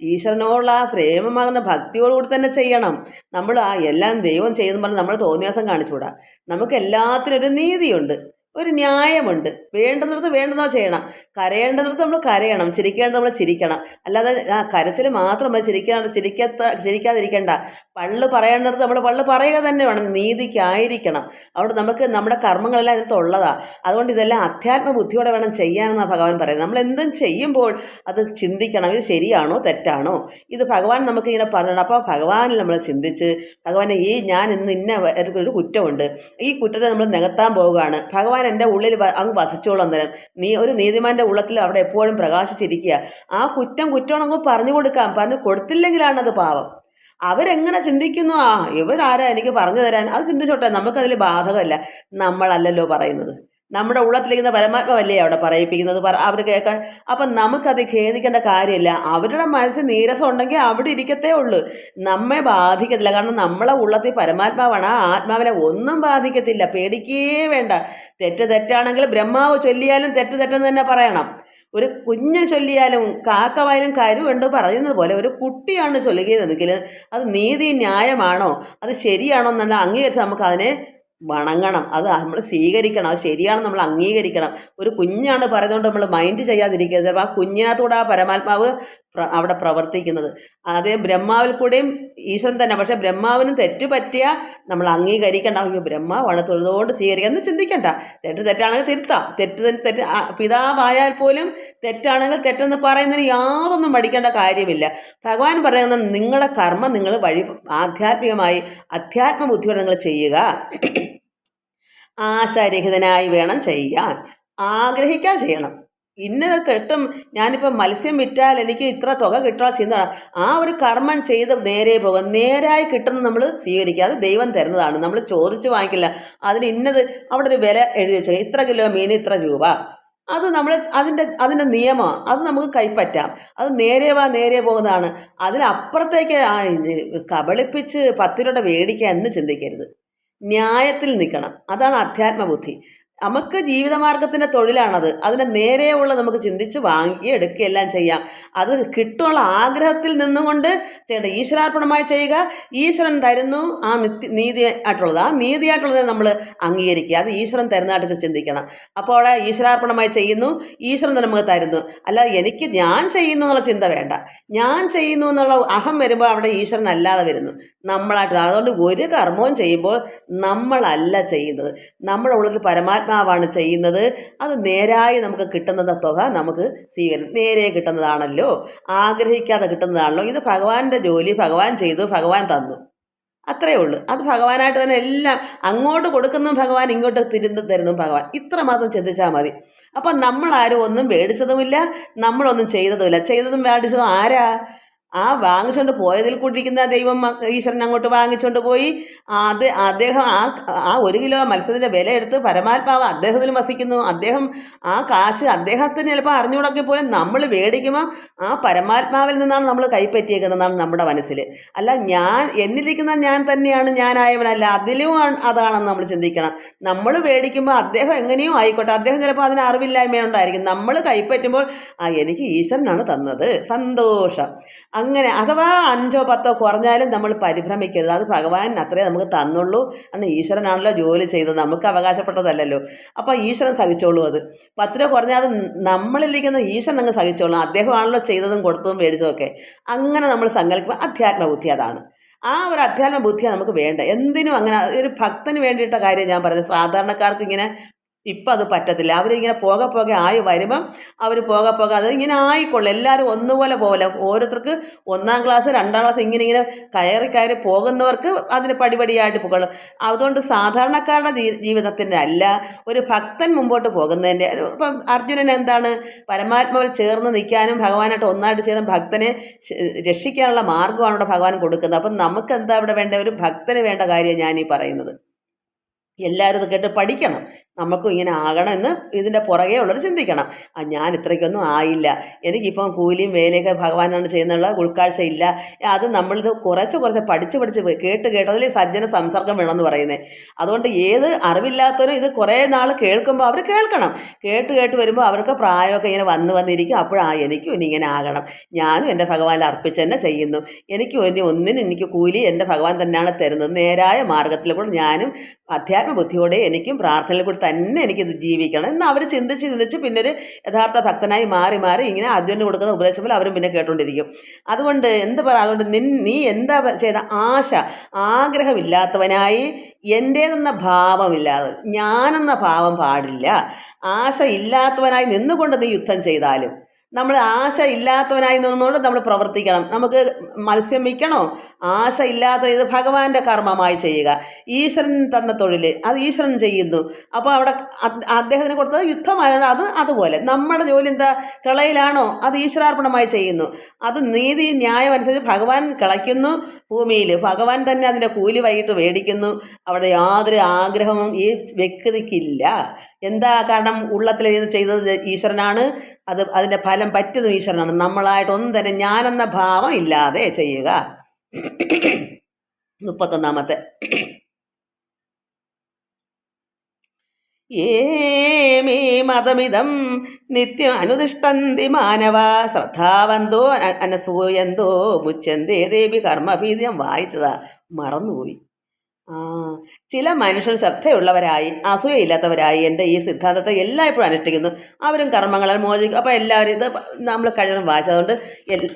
ഈശ്വരനോടുള്ള പ്രേമമാകുന്ന ഭക്തിയോടുകൂടി തന്നെ ചെയ്യണം. നമ്മൾ ആ എല്ലാം ദൈവം ചെയ്യുന്നു പറഞ്ഞ് നമ്മൾ തോന്നിയാസം കാണിച്ചുകൂടാ? നമുക്ക് എല്ലാത്തിനും ഒരു നീതിയുണ്ട്. ഒരു ന്യായമുണ്ട്. വേണ്ടുന്നിടത്ത് വേണ്ടുന്നോ ചെയ്യണം. കരയേണ്ടുന്നിടത്ത് നമ്മൾ കരയണം. ചിരിക്കേണ്ട നമ്മൾ ചിരിക്കണം. അല്ലാതെ ആ കരച്ചിൽ മാത്രം മതി ചിരിക്കാണ്ട് ചിരിക്കാത്ത ചിരിക്കാതിരിക്കേണ്ട. പള്ളു പറയേണ്ടിടത്ത് നമ്മൾ പള്ളു പറയുക തന്നെ വേണം. നീതിക്കായിരിക്കണം. അവിടെ നമുക്ക് നമ്മുടെ കർമ്മങ്ങളെല്ലാം ഇതിനകത്ത് ഉള്ളതാണ് അതുകൊണ്ട് ഇതെല്ലാം അധ്യാത്മ ബുദ്ധിയോടെ വേണം ചെയ്യാനെന്നാണ് ഭഗവാൻ പറയുന്നത്. നമ്മൾ എന്തും ചെയ്യുമ്പോൾ അത് ചിന്തിക്കണം. ഇത് ശരിയാണോ? തെറ്റാണോ? ഇത് ഭഗവാൻ നമുക്ക് ഇങ്ങനെ പറഞ്ഞു അപ്പോൾ ഭഗവാനിൽ നമ്മൾ ചിന്തിച്ച് ഭഗവാനെ ഈ ഞാൻ ഇന്ന് ഇന്ന ഒരു കുറ്റമുണ്ട്. ഈ കുറ്റത്തെ നമ്മൾ നികത്താൻ പോവുകയാണ്. ഭഗവാൻ എന്റെ ഉള്ളിൽ അങ്ങ് വസിച്ചോളും തരാം നീ ഒരു നീതിമാന്റെ ഉള്ളത്തിൽ അവിടെ എപ്പോഴും പ്രകാശിച്ചിരിക്കുക. ആ കുറ്റം കുറ്റമാണെങ്കിൽ പറഞ്ഞു കൊടുക്കാം. പറഞ്ഞു കൊടുത്തില്ലെങ്കിലാണത് പാവം അവരെങ്ങനെ ചിന്തിക്കുന്നു? ആ ഇവരാരാ എനിക്ക് പറഞ്ഞു തരാൻ? അത് ചിന്തിച്ചോട്ടെ. നമുക്കതിൽ ബാധകമല്ല. നമ്മളല്ലല്ലോ പറയുന്നത്. നമ്മുടെ ഉള്ളത്തിലിരിക്കുന്ന പരമാത്മാവല്ലേ അവിടെ പറയിപ്പിക്കുന്നത്? പറ അവർ കേൾക്കാൻ അപ്പം നമുക്കത് ഖേദിക്കേണ്ട കാര്യമില്ല. അവരുടെ മനസ്സിൽ നീരസം ഉണ്ടെങ്കിൽ അവിടെ ഇരിക്കത്തേ ഉള്ളൂ. നമ്മെ ബാധിക്കത്തില്ല. കാരണം നമ്മളെ ഉള്ളത്തിൽ പരമാത്മാവാണ്. ആ ആത്മാവിനെ ഒന്നും ബാധിക്കത്തില്ല. പേടിക്കേ വേണ്ട. തെറ്റ് തെറ്റാണെങ്കിൽ ബ്രഹ്മാവ് ചൊല്ലിയാലും തെറ്റ് തെറ്റെന്ന് തന്നെ പറയണം. ഒരു കുഞ്ഞ് ചൊല്ലിയാലും കാക്കവായാലും കരുവുണ്ട് പറയുന്നത് പോലെ ഒരു കുട്ടിയാണ് ചൊല്ലുകയെന്നെങ്കിൽ അത് നീതി ന്യായമാണോ? അത് ശരിയാണോ എന്നല്ല അംഗീകരിച്ച് നമുക്ക് അതിനെ വണങ്ങണം. അത് നമ്മൾ സ്വീകരിക്കണം. അത് ശരിയാണ് നമ്മൾ അംഗീകരിക്കണം. ഒരു കുഞ്ഞാണ് പറയുന്നതുകൊണ്ട് നമ്മൾ മൈൻഡ് ചെയ്യാതിരിക്കുക ചിലപ്പോൾ ആ കുഞ്ഞിനകത്തൂടെ ആ പരമാത്മാവ് പ്ര- അവിടെ പ്രവർത്തിക്കുന്നത്. അതേ ബ്രഹ്മാവിൽ കൂടെയും ഈശ്വരൻ തന്നെ. പക്ഷെ ബ്രഹ്മാവിനും തെറ്റ് പറ്റിയ നമ്മൾ അംഗീകരിക്കേണ്ട. അയ്യോ ബ്രഹ്മാവാണ് തൊഴുതുകൊണ്ട് സ്വീകരിക്കുക. എന്ന് ചിന്തിക്കണ്ട. തെറ്റ് തെറ്റാണെങ്കിൽ തിരുത്താം. തെറ്റ് തെറ്റ് പിതാവായാൽ പോലും തെറ്റാണെങ്കിൽ തെറ്റെന്ന് പറയുന്നതിന് യാതൊന്നും പഠിക്കേണ്ട കാര്യമില്ല. ഭഗവാൻ പറയുന്നത് നിങ്ങളുടെ കർമ്മം നിങ്ങൾ വഴി ആധ്യാത്മികമായി അധ്യാത്മ ബുദ്ധിയോടെ നിങ്ങൾ ചെയ്യുക. ആശാരഹിതനായി വേണം ചെയ്യാൻ. ആഗ്രഹിക്കാൻ ചെയ്യണം. ഇന്നത് കിട്ടും. ഞാനിപ്പോൾ മത്സ്യം വിറ്റാൽ എനിക്ക് ഇത്ര തുക കിട്ടുക ചെയ്യുന്നതാണ്. ആ ഒരു കർമ്മം ചെയ്ത് നേരെ പോകും. നേരായി കിട്ടുന്നത് നമ്മൾ സ്വീകരിക്കുക. അത് ദൈവം തരുന്നതാണ്. നമ്മൾ ചോദിച്ച് വാങ്ങിക്കില്ല. അതിന് ഇന്നത് അവിടെ ഒരു വില എഴുതി വെച്ചാൽ ഇത്ര കിലോ മീൻ ഇത്ര രൂപ. അത് നമ്മൾ അതിന്റെ അതിന്റെ നിയമം അത് നമുക്ക് കൈപ്പറ്റാം. അത് നേരെ വാ നേരെ പോകുന്നതാണ്. അതിനപ്പുറത്തേക്ക് ആ കബളിപ്പിച്ച് പത്ത് രൂപയുടെ മേടിക്കുക എന്ന് ചിന്തിക്കരുത്. ന്യായത്തിൽ നിൽക്കണം. അതാണ് അധ്യാത്മ ബുദ്ധി നമുക്ക് ജീവിതമാർഗത്തിന്റെ തൊഴിലാണത്. അതിനെ നേരെയുള്ള നമുക്ക് ചിന്തിച്ച് വാങ്ങി എടുക്കുകയെല്ലാം ചെയ്യാം. അത് കിട്ടുള്ള ആഗ്രഹത്തിൽ നിന്നുകൊണ്ട് ചെയ്യേണ്ട ഈശ്വരാർപ്പണമായി ചെയ്യുക. ഈശ്വരൻ തരുന്നു ആ നിത്യ നീതി ആയിട്ടുള്ളത് ആ നീതിയായിട്ടുള്ളതിനെ നമ്മൾ അംഗീകരിക്കുക. അത് ഈശ്വരൻ തരുന്നതായിട്ട് ചിന്തിക്കണം. അപ്പോൾ അവിടെ ഈശ്വരാർപ്പണമായി ചെയ്യുന്നു. ഈശ്വരൻ തന്നെ നമുക്ക് തരുന്നു. അല്ല എനിക്ക് ഞാൻ ചെയ്യുന്നു എന്നുള്ള ചിന്ത വേണ്ട. ഞാൻ ചെയ്യുന്നു എന്നുള്ള അഹം വരുമ്പോൾ അവിടെ ഈശ്വരൻ അല്ലാതെ വരുന്നു. നമ്മളായിട്ട്. അതുകൊണ്ട് ഒരു കർമ്മവും ചെയ്യുമ്പോൾ നമ്മളല്ല ചെയ്യുന്നത്. നമ്മുടെ ഉള്ളിൽ പരമാത്മാവാണ് ചെയ്യുന്നത്. അത് നേരായി നമുക്ക് കിട്ടുന്നത് തുക നമുക്ക് സ്വീകരി നേരെ കിട്ടുന്നതാണല്ലോ. ആഗ്രഹിക്കാതെ കിട്ടുന്നതാണല്ലോ. ഇത് ഭഗവാന്റെ ജോലി ഭഗവാൻ ചെയ്തു ഭഗവാൻ തന്നു. അത്രയേ ഉള്ളൂ. അത് ഭഗവാനായിട്ട് തന്നെ എല്ലാം അങ്ങോട്ട് കൊടുക്കുന്നതും ഭഗവാൻ ഇങ്ങോട്ട് തിരുന്ന് തരുന്നതും ഭഗവാൻ. ഇത്ര മാത്രം ചിന്തിച്ചാൽ മതി. അപ്പം നമ്മളാരും ഒന്നും മേടിച്ചതുമില്ല നമ്മളൊന്നും ചെയ്തതുമില്ല. ചെയ്തതും മേടിച്ചതും ആരാ? ആ വാങ്ങിച്ചുകൊണ്ട് പോയതിൽ കൂടിയിരിക്കുന്ന ദൈവം ഈശ്വരൻ അങ്ങോട്ട് വാങ്ങിച്ചുകൊണ്ട് പോയി. അത് അദ്ദേഹം ആ ആ ഒരു കിലോ മത്സ്യത്തിന്റെ വില എടുത്ത് പരമാത്മാവ് അദ്ദേഹത്തിൽ വസിക്കുന്നു. അദ്ദേഹം ആ കാശ് അദ്ദേഹത്തിന് ചിലപ്പോൾ അറിഞ്ഞുകൂടൊക്കെ പോലും നമ്മൾ മേടിക്കുമ്പോൾ ആ പരമാത്മാവിൽ നിന്നാണ് നമ്മൾ കൈപ്പറ്റിയേക്കുന്നതാണ് നമ്മുടെ മനസ്സിൽ അല്ല ഞാൻ എന്നിരിക്കുന്ന ഞാൻ തന്നെയാണ് ഞാനായവനല്ല അതിലും അതാണെന്ന് നമ്മൾ ചിന്തിക്കണം. നമ്മൾ മേടിക്കുമ്പോൾ അദ്ദേഹം എങ്ങനെയും ആയിക്കോട്ടെ അദ്ദേഹം ചിലപ്പോൾ അതിന് അറിവില്ലായ്മ ഉണ്ടായിരിക്കും നമ്മൾ കൈപ്പറ്റുമ്പോൾ ആ എനിക്ക് ഈശ്വരനാണ് തന്നത്. സന്തോഷം. അങ്ങനെ അഥവാ അഞ്ചോ പത്തോ കുറഞ്ഞാലും നമ്മൾ പരിഭ്രമിക്കരുത്. അത് ഭഗവാൻ അത്രേ നമുക്ക് തന്നുള്ളൂ. അന്ന് ഈശ്വരനാണല്ലോ ജോലി ചെയ്തത്. നമുക്ക് അവകാശപ്പെട്ടതല്ലല്ലോ. അപ്പോൾ ഈശ്വരൻ സഹിച്ചോളൂ അത്. പത്ത് രൂപ കുറഞ്ഞാൽ നമ്മളിരിക്കുന്ന ഈശ്വരൻ അങ്ങ് സഹിച്ചോളൂ. അദ്ദേഹമാണല്ലോ ചെയ്തതും കൊടുത്തതും മേടിച്ചതൊക്കെ. അങ്ങനെ നമ്മൾ സങ്കല്പിക്കുമ്പോൾ അധ്യാത്മബുദ്ധി അതാണ്. ആ ഒരു അധ്യാത്മ ബുദ്ധിയാണ് നമുക്ക് വേണ്ട എന്തിനും അങ്ങനെ ഒരു ഭക്തന് വേണ്ടിയിട്ട കാര്യം ഞാൻ പറഞ്ഞത്. സാധാരണക്കാർക്ക് ഇങ്ങനെ ഇപ്പം അത് പറ്റത്തില്ല. അവരിങ്ങനെ പോകെ പോകെ ആയി വരുമ്പം അവർ പോകെ പോകെ അത് ഇങ്ങനെ ആയിക്കൊള്ളും. എല്ലാവരും ഒന്നുപോലെ പോലെ ഓരോരുത്തർക്ക് ഒന്നാം ക്ലാസ് രണ്ടാം ക്ലാസ് ഇങ്ങനെ ഇങ്ങനെ കയറി കയറി പോകുന്നവർക്ക് അതിന് പടിപടിയായിട്ട് പോകണം അതുകൊണ്ട് സാധാരണക്കാരുടെ ജീവിതത്തിന്റെ അല്ല ഒരു ഭക്തൻ മുമ്പോട്ട് പോകുന്നതിന്റെ. ഇപ്പം അർജുനൻ എന്താണ്? പരമാത്മാവിൽ ചേർന്ന് നിൽക്കാനും ഭഗവാനായിട്ട് ഒന്നായിട്ട് ചേർന്ന് ഭക്തനെ രക്ഷിക്കാനുള്ള മാർഗമാണ് ഇവിടെ ഭഗവാൻ കൊടുക്കുന്നത്. അപ്പം നമുക്ക് എന്താ ഇവിടെ വേണ്ട ഒരു ഭക്തന് വേണ്ട കാര്യം ഞാൻ ഈ പറയുന്നത്. എല്ലാവരും ഇത് കേട്ട് പഠിക്കണം. നമുക്കും ഇങ്ങനെ ആകണമെന്ന് ഇതിന്റെ പുറകെ ഉള്ളവർ ചിന്തിക്കണം. ആ ഞാൻ ഇത്രയ്ക്കൊന്നും ആയില്ല. എനിക്കിപ്പം കൂലിയും വേലയൊക്കെ ഭഗവാനാണ് ചെയ്യുന്നുള്ള ഉൾക്കാഴ്ചയില്ല അത് നമ്മളിത് കുറച്ച് കുറച്ച് പഠിച്ച് പഠിച്ച്. കേട്ട് കേട്ട് അതിൽ സജ്ജന സംസർഗം വേണമെന്ന് പറയുന്നത് അതുകൊണ്ട് ഏത് അറിവില്ലാത്തവരും ഇത് കുറേ നാൾ കേൾക്കുമ്പോൾ അവർ കേൾക്കണം. കേട്ട് കേട്ട് വരുമ്പോൾ അവർക്ക് പ്രായമൊക്കെ ഇങ്ങനെ വന്ന് വന്നിരിക്കും. അപ്പോഴാ എനിക്കും ഇനി ഇങ്ങനെ ആകണം. ഞാനും എന്റെ ഭഗവാനിൽ അർപ്പിച്ച് തന്നെ ചെയ്യുന്നു. എനിക്കും ഇനി ഒന്നിനും എനിക്ക് കൂലി എന്റെ ഭഗവാൻ തന്നെയാണ് തരുന്നത്. നേരായ മാർഗത്തിൽ കൂടെ ഞാനും അധ്യാത്മ ബുദ്ധിയോടെ എനിക്കും പ്രാർത്ഥനയിൽ തന്നെ എനിക്കിത് ജീവിക്കണം. എന്ന് അവർ ചിന്തിച്ച് ചിന്തിച്ച് പിന്നെ ഒരു യഥാർത്ഥ ഭക്തനായി മാറി മാറി ഇങ്ങനെ അദ്വന് കൊടുക്കുന്ന ഉപദേശം പോലെ അവരും പിന്നെ കേട്ടുകൊണ്ടിരിക്കും അതുകൊണ്ട് എന്ത് പറയാം അതുകൊണ്ട് നിൻ നീ എന്താ ചെയ്ത? ആശ. ആഗ്രഹമില്ലാത്തവനായി എന്റേതെന്ന ഭാവമില്ലാതെ ഞാനെന്ന ഭാവം പാടില്ല. ആശ ഇല്ലാത്തവനായി നിന്നുകൊണ്ട് നീ യുദ്ധം ചെയ്താലും നമ്മൾ ആശ ഇല്ലാത്തവനായി നിന്നുകൊണ്ട് നമ്മൾ പ്രവർത്തിക്കണം. നമുക്ക് മത്സ്യം വിൽക്കണോ? ആശ ഇല്ലാത്ത ഇത് ഭഗവാന്റെ കർമ്മമായി ചെയ്യുക. ഈശ്വരൻ തന്ന തൊഴിൽ അത് ഈശ്വരൻ ചെയ്യുന്നു. അപ്പോൾ അവിടെ അദ്ദേഹത്തിന് കൊടുത്തത് യുദ്ധമായത് അത് അതുപോലെ. നമ്മുടെ ജോലി എന്താ? കിളയിലാണോ? അത് ഈശ്വരാർപ്പണമായി ചെയ്യുന്നു. അത് നീതി ന്യായം അനുസരിച്ച് ഭഗവാൻ കിളയ്ക്കുന്നു ഭൂമിയിൽ ഭഗവാൻ തന്നെ അതിന്റെ കൂലി വൈകിട്ട് മേടിക്കുന്നു അവിടെ യാതൊരു ആഗ്രഹവും ഈ വ്യക്തിക്കില്ല. എന്താ കാരണം ഉള്ളത്തിൽ ഇരുന്ന് ചെയ്തത് ഈശ്വരനാണ്? അത് അതിന്റെ ഫലം പറ്റുന്നതും ഈശ്വരനാണ്. നമ്മളായിട്ടൊന്നും തന്നെ ഞാനെന്ന ഭാവം ഇല്ലാതെ ചെയ്യുക. മുപ്പത്തൊന്നാമത്തെ. ഏമേ മതമിതം നിത്യം അനുതിഷ്ടന്തി മാനവ ശ്രദ്ധാവന്തോ അനസൂയന്തോ മുച്ചന്തേ ദേവി കർമ്മഭീതിയം വായിച്ചതാ. മറന്നുപോയി. ചില മനുഷ്യർ ശ്രദ്ധയുള്ളവരായി അസൂയയില്ലാത്തവരായി എന്റെ ഈ സിദ്ധാന്തത്തെ എല്ലായ്പ്പോഴും അനുഷ്ഠിക്കുന്നു. അവരും കർമ്മങ്ങളാൽ മോചിക്കും. അപ്പോൾ എല്ലാവരും ഇത് നമ്മൾ കഴിഞ്ഞ വായിച്ചതുകൊണ്ട്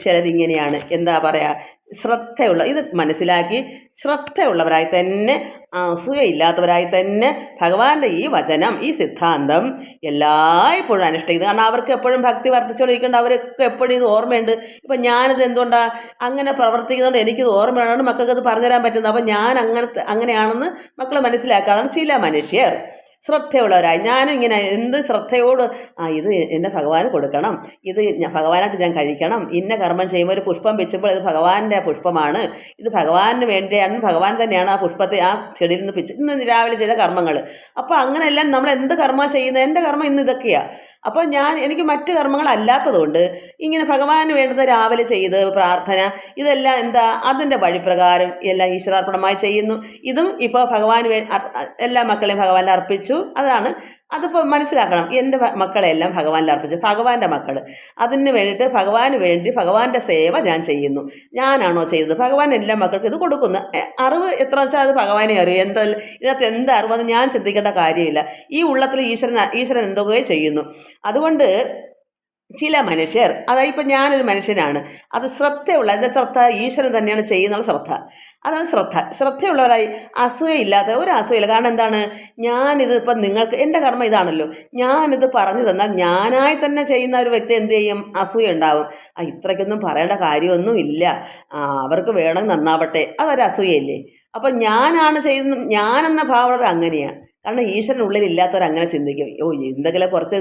ചിലരിങ്ങനെയാണ്. എന്താ പറയുക ശ്രദ്ധയുള്ള ഇത് മനസ്സിലാക്കി ശ്രദ്ധയുള്ളവരായി തന്നെ അസൂയയില്ലാത്തവരായി തന്നെ ഭഗവാന്റെ ഈ വചനം ഈ സിദ്ധാന്തം എല്ലായ്പ്പോഴും അനുഷ്ഠിക്കുന്നത്. കാരണം അവർക്ക് എപ്പോഴും ഭക്തി വർദ്ധിച്ചുകൊണ്ടിരിക്കേണ്ട അവരൊക്കെ എപ്പോഴും ഇത് ഓർമ്മയുണ്ട്. ഇപ്പം ഞാനിത് എന്തുകൊണ്ടാണ് അങ്ങനെ പ്രവർത്തിക്കുന്നതുകൊണ്ട് എനിക്കിത് ഓർമ്മയാണ് മക്കൾക്ക് അത് പറഞ്ഞുതരാൻ പറ്റുന്നത്. അപ്പം ഞാൻ അങ്ങനത്തെ അങ്ങനെയാണെന്ന് മക്കൾ മനസ്സിലാക്കാതാണ് ശീല മനുഷ്യർ. ശ്രദ്ധയുള്ളവരായി. ഞാനും ഇങ്ങനെ എന്ത് ശ്രദ്ധയോട് ആ ഇത് എന്റെ ഭഗവാന് കൊടുക്കണം ഇത് ഭഗവാനായിട്ട് ഞാൻ കഴിക്കണം ഇന്ന കർമ്മം ചെയ്യുമ്പോൾ ഒരു പുഷ്പം വെച്ചുമ്പോൾ ഇത് ഭഗവാന്റെ പുഷ്പമാണ് ഇത് ഭഗവാന് വേണ്ടിയാണ് ഭഗവാൻ തന്നെയാണ് ആ പുഷ്പത്തെ ആ ചെടിയിൽ നിന്ന് പിച്ച് ഇന്ന് രാവിലെ ചെയ്ത കർമ്മങ്ങൾ അപ്പോൾ അങ്ങനെയെല്ലാം നമ്മൾ എന്ത് കർമ്മ ചെയ്യുന്നത് എന്റെ കർമ്മം ഇന്ന് ഇതൊക്കെയാണ് അപ്പോൾ ഞാൻ എനിക്ക് മറ്റ് കർമ്മങ്ങളല്ലാത്തതുകൊണ്ട് ഇങ്ങനെ ഭഗവാന് വേണ്ടുന്ന രാവിലെ ചെയ്ത് പ്രാർത്ഥന ഇതെല്ലാം എന്താ അതിന്റെ വഴിപ്രകാരം എല്ലാം ഈശ്വരാർപ്പണമായി ചെയ്യുന്നു. ഇതും ഇപ്പോൾ ഭഗവാൻ എല്ലാ മക്കളെയും ഭഗവാനിൽ അർപ്പിച്ചു. അതാണ്. അതിപ്പോൾ മനസ്സിലാക്കണം. എന്റെ മക്കളെല്ലാം ഭഗവാനിൽ അർപ്പിച്ചു. ഭഗവാന്റെ മക്കൾ അതിന് വേണ്ടിയിട്ട് ഭഗവാന് വേണ്ടി ഭഗവാന്റെ സേവ ഞാൻ ചെയ്യുന്നു. ഞാനാണോ ചെയ്തത്? ഭഗവാൻ എല്ലാ മക്കൾക്കും ഇത് കൊടുക്കുന്നു. അറിവ് എത്ര വെച്ചാൽ അത് ഭഗവാനെ അറിയും. എന്താ ഇതിനകത്ത് എന്ത് അറിവെന്ന് ഞാൻ ചിന്തിക്കേണ്ട കാര്യമില്ല. ഈ ഉള്ളത്തിൽ ഈശ്വരൻ ഈശ്വരൻ എന്തൊക്കെ ചെയ്യുന്നു? അതുകൊണ്ട് ചില മനുഷ്യർ അതായത് ഇപ്പം ഞാനൊരു മനുഷ്യനാണ് അത് ശ്രദ്ധയുള്ള എന്റെ ശ്രദ്ധ ഈശ്വരൻ തന്നെയാണ് ചെയ്യുന്നുള്ള ശ്രദ്ധ. അതാണ് ശ്രദ്ധ. ശ്രദ്ധയുള്ളവരായി അസൂയയില്ലാത്ത ഒരു അസൂയയില്ല. കാരണം എന്താണ്? ഞാനിത് ഇപ്പം നിങ്ങൾക്ക് എന്റെ കർമ്മം ഇതാണല്ലോ. ഞാനിത് പറഞ്ഞു തന്നാൽ ഞാനായി തന്നെ ചെയ്യുന്ന ഒരു വ്യക്തി എന്ത് ചെയ്യും? അസൂയ ഉണ്ടാവും. ആ ഇത്രയ്ക്കൊന്നും പറയേണ്ട കാര്യമൊന്നും ഇല്ല. അവർക്ക് വേണമെങ്കിൽ നന്നാവട്ടെ. അതൊരു അസൂയയില്ലേ? അപ്പം ഞാനാണ് ചെയ്യുന്ന ഞാനെന്ന ഭാവന അങ്ങനെയാണ്. കാരണം ഈശ്വരൻ ഉള്ളിൽ ഇല്ലാത്തവർ അങ്ങനെ ചിന്തിക്കും ഓ എന്തെങ്കിലും കുറച്ച്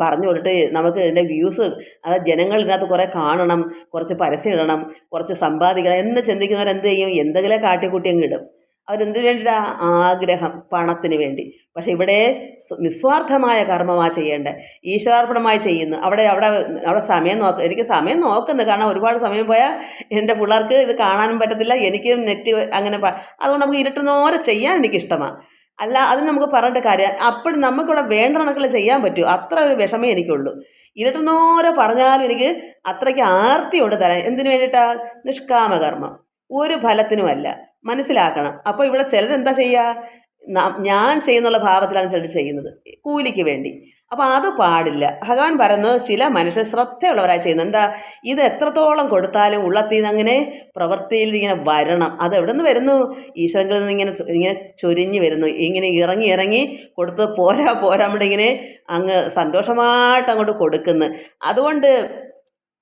പറഞ്ഞു കൊടുത്ത് നമുക്ക് ഇതിന്റെ വ്യൂസ് അതായത് ജനങ്ങൾ ഇതിനകത്ത് കുറേ കാണണം കുറച്ച് പരസ്യം ഇടണം കുറച്ച് സമ്പാദിക്കണം എന്ന് ചിന്തിക്കുന്നവർ എന്ത് ചെയ്യും? എന്തെങ്കിലും കാട്ടിക്കൂട്ടി അങ്ങ് ഇടും. അവരെന്തിനു വേണ്ടിയിട്ടാ ആഗ്രഹം പണത്തിന് വേണ്ടി. പക്ഷേ ഇവിടെ നിസ്വാർത്ഥമായ കർമ്മമാണ് ചെയ്യേണ്ടത് ഈശ്വരാർപ്പണമായി ചെയ്യുന്നു. അവിടെ അവിടെ അവിടെ സമയം നോക്ക എനിക്ക് സമയം നോക്കുന്നു. കാരണം ഒരുപാട് സമയം പോയാൽ എന്റെ പിള്ളേർക്ക് ഇത് കാണാനും പറ്റത്തില്ല. എനിക്കും നെറ്റ് അങ്ങനെ അതുകൊണ്ട് നമുക്ക് ഇരുട്ടുന്നോരെ ചെയ്യാൻ എനിക്കിഷ്ടമാണ് അല്ല അത് നമുക്ക് പറഞ്ഞിട്ട് കാര്യം അപ്പോഴും നമുക്കിവിടെ വേണ്ട കണക്കിൽ ചെയ്യാൻ പറ്റൂ. അത്ര ഒരു വിഷമേ എനിക്കുള്ളൂ. ഇരട്ടുന്നോരെ പറഞ്ഞാലും എനിക്ക് അത്രയ്ക്ക് ആർത്തിയുണ്ട് തരാൻ. എന്തിനു വേണ്ടിയിട്ടാ നിഷ്കാമകർമ്മം. ഒരു ഫലത്തിനുമല്ല. മനസ്സിലാക്കണം. അപ്പോൾ ഇവിടെ ചിലരെന്താ ചെയ്യുക ഞാൻ ചെയ്യുന്നുള്ള ഭാവത്തിലാണ് ചിലർ ചെയ്യുന്നത്. കൂലിക്ക് വേണ്ടി. അപ്പോൾ അത് പാടില്ല. ഭഗവാൻ പറയുന്നത് ചില മനുഷ്യർ ശ്രദ്ധയുള്ളവരായി ചെയ്യുന്നത് എന്താ? ഇത് എത്രത്തോളം കൊടുത്താലും ഉള്ളത്തിൽ നിന്ന് അങ്ങനെ പ്രവൃത്തിയിൽ ഇങ്ങനെ വരണം. അത് എവിടെ നിന്ന് വരുന്നു? ഈശ്വരങ്ങളിൽ നിന്ന് ഇങ്ങനെ ഇങ്ങനെ ചൊരിഞ്ഞ് വരുന്നു. ഇങ്ങനെ ഇറങ്ങി ഇറങ്ങി കൊടുത്ത് പോരാ പോരാ ഇങ്ങനെ അങ്ങ് സന്തോഷമായിട്ട് അങ്ങോട്ട് കൊടുക്കുന്നു. അതുകൊണ്ട്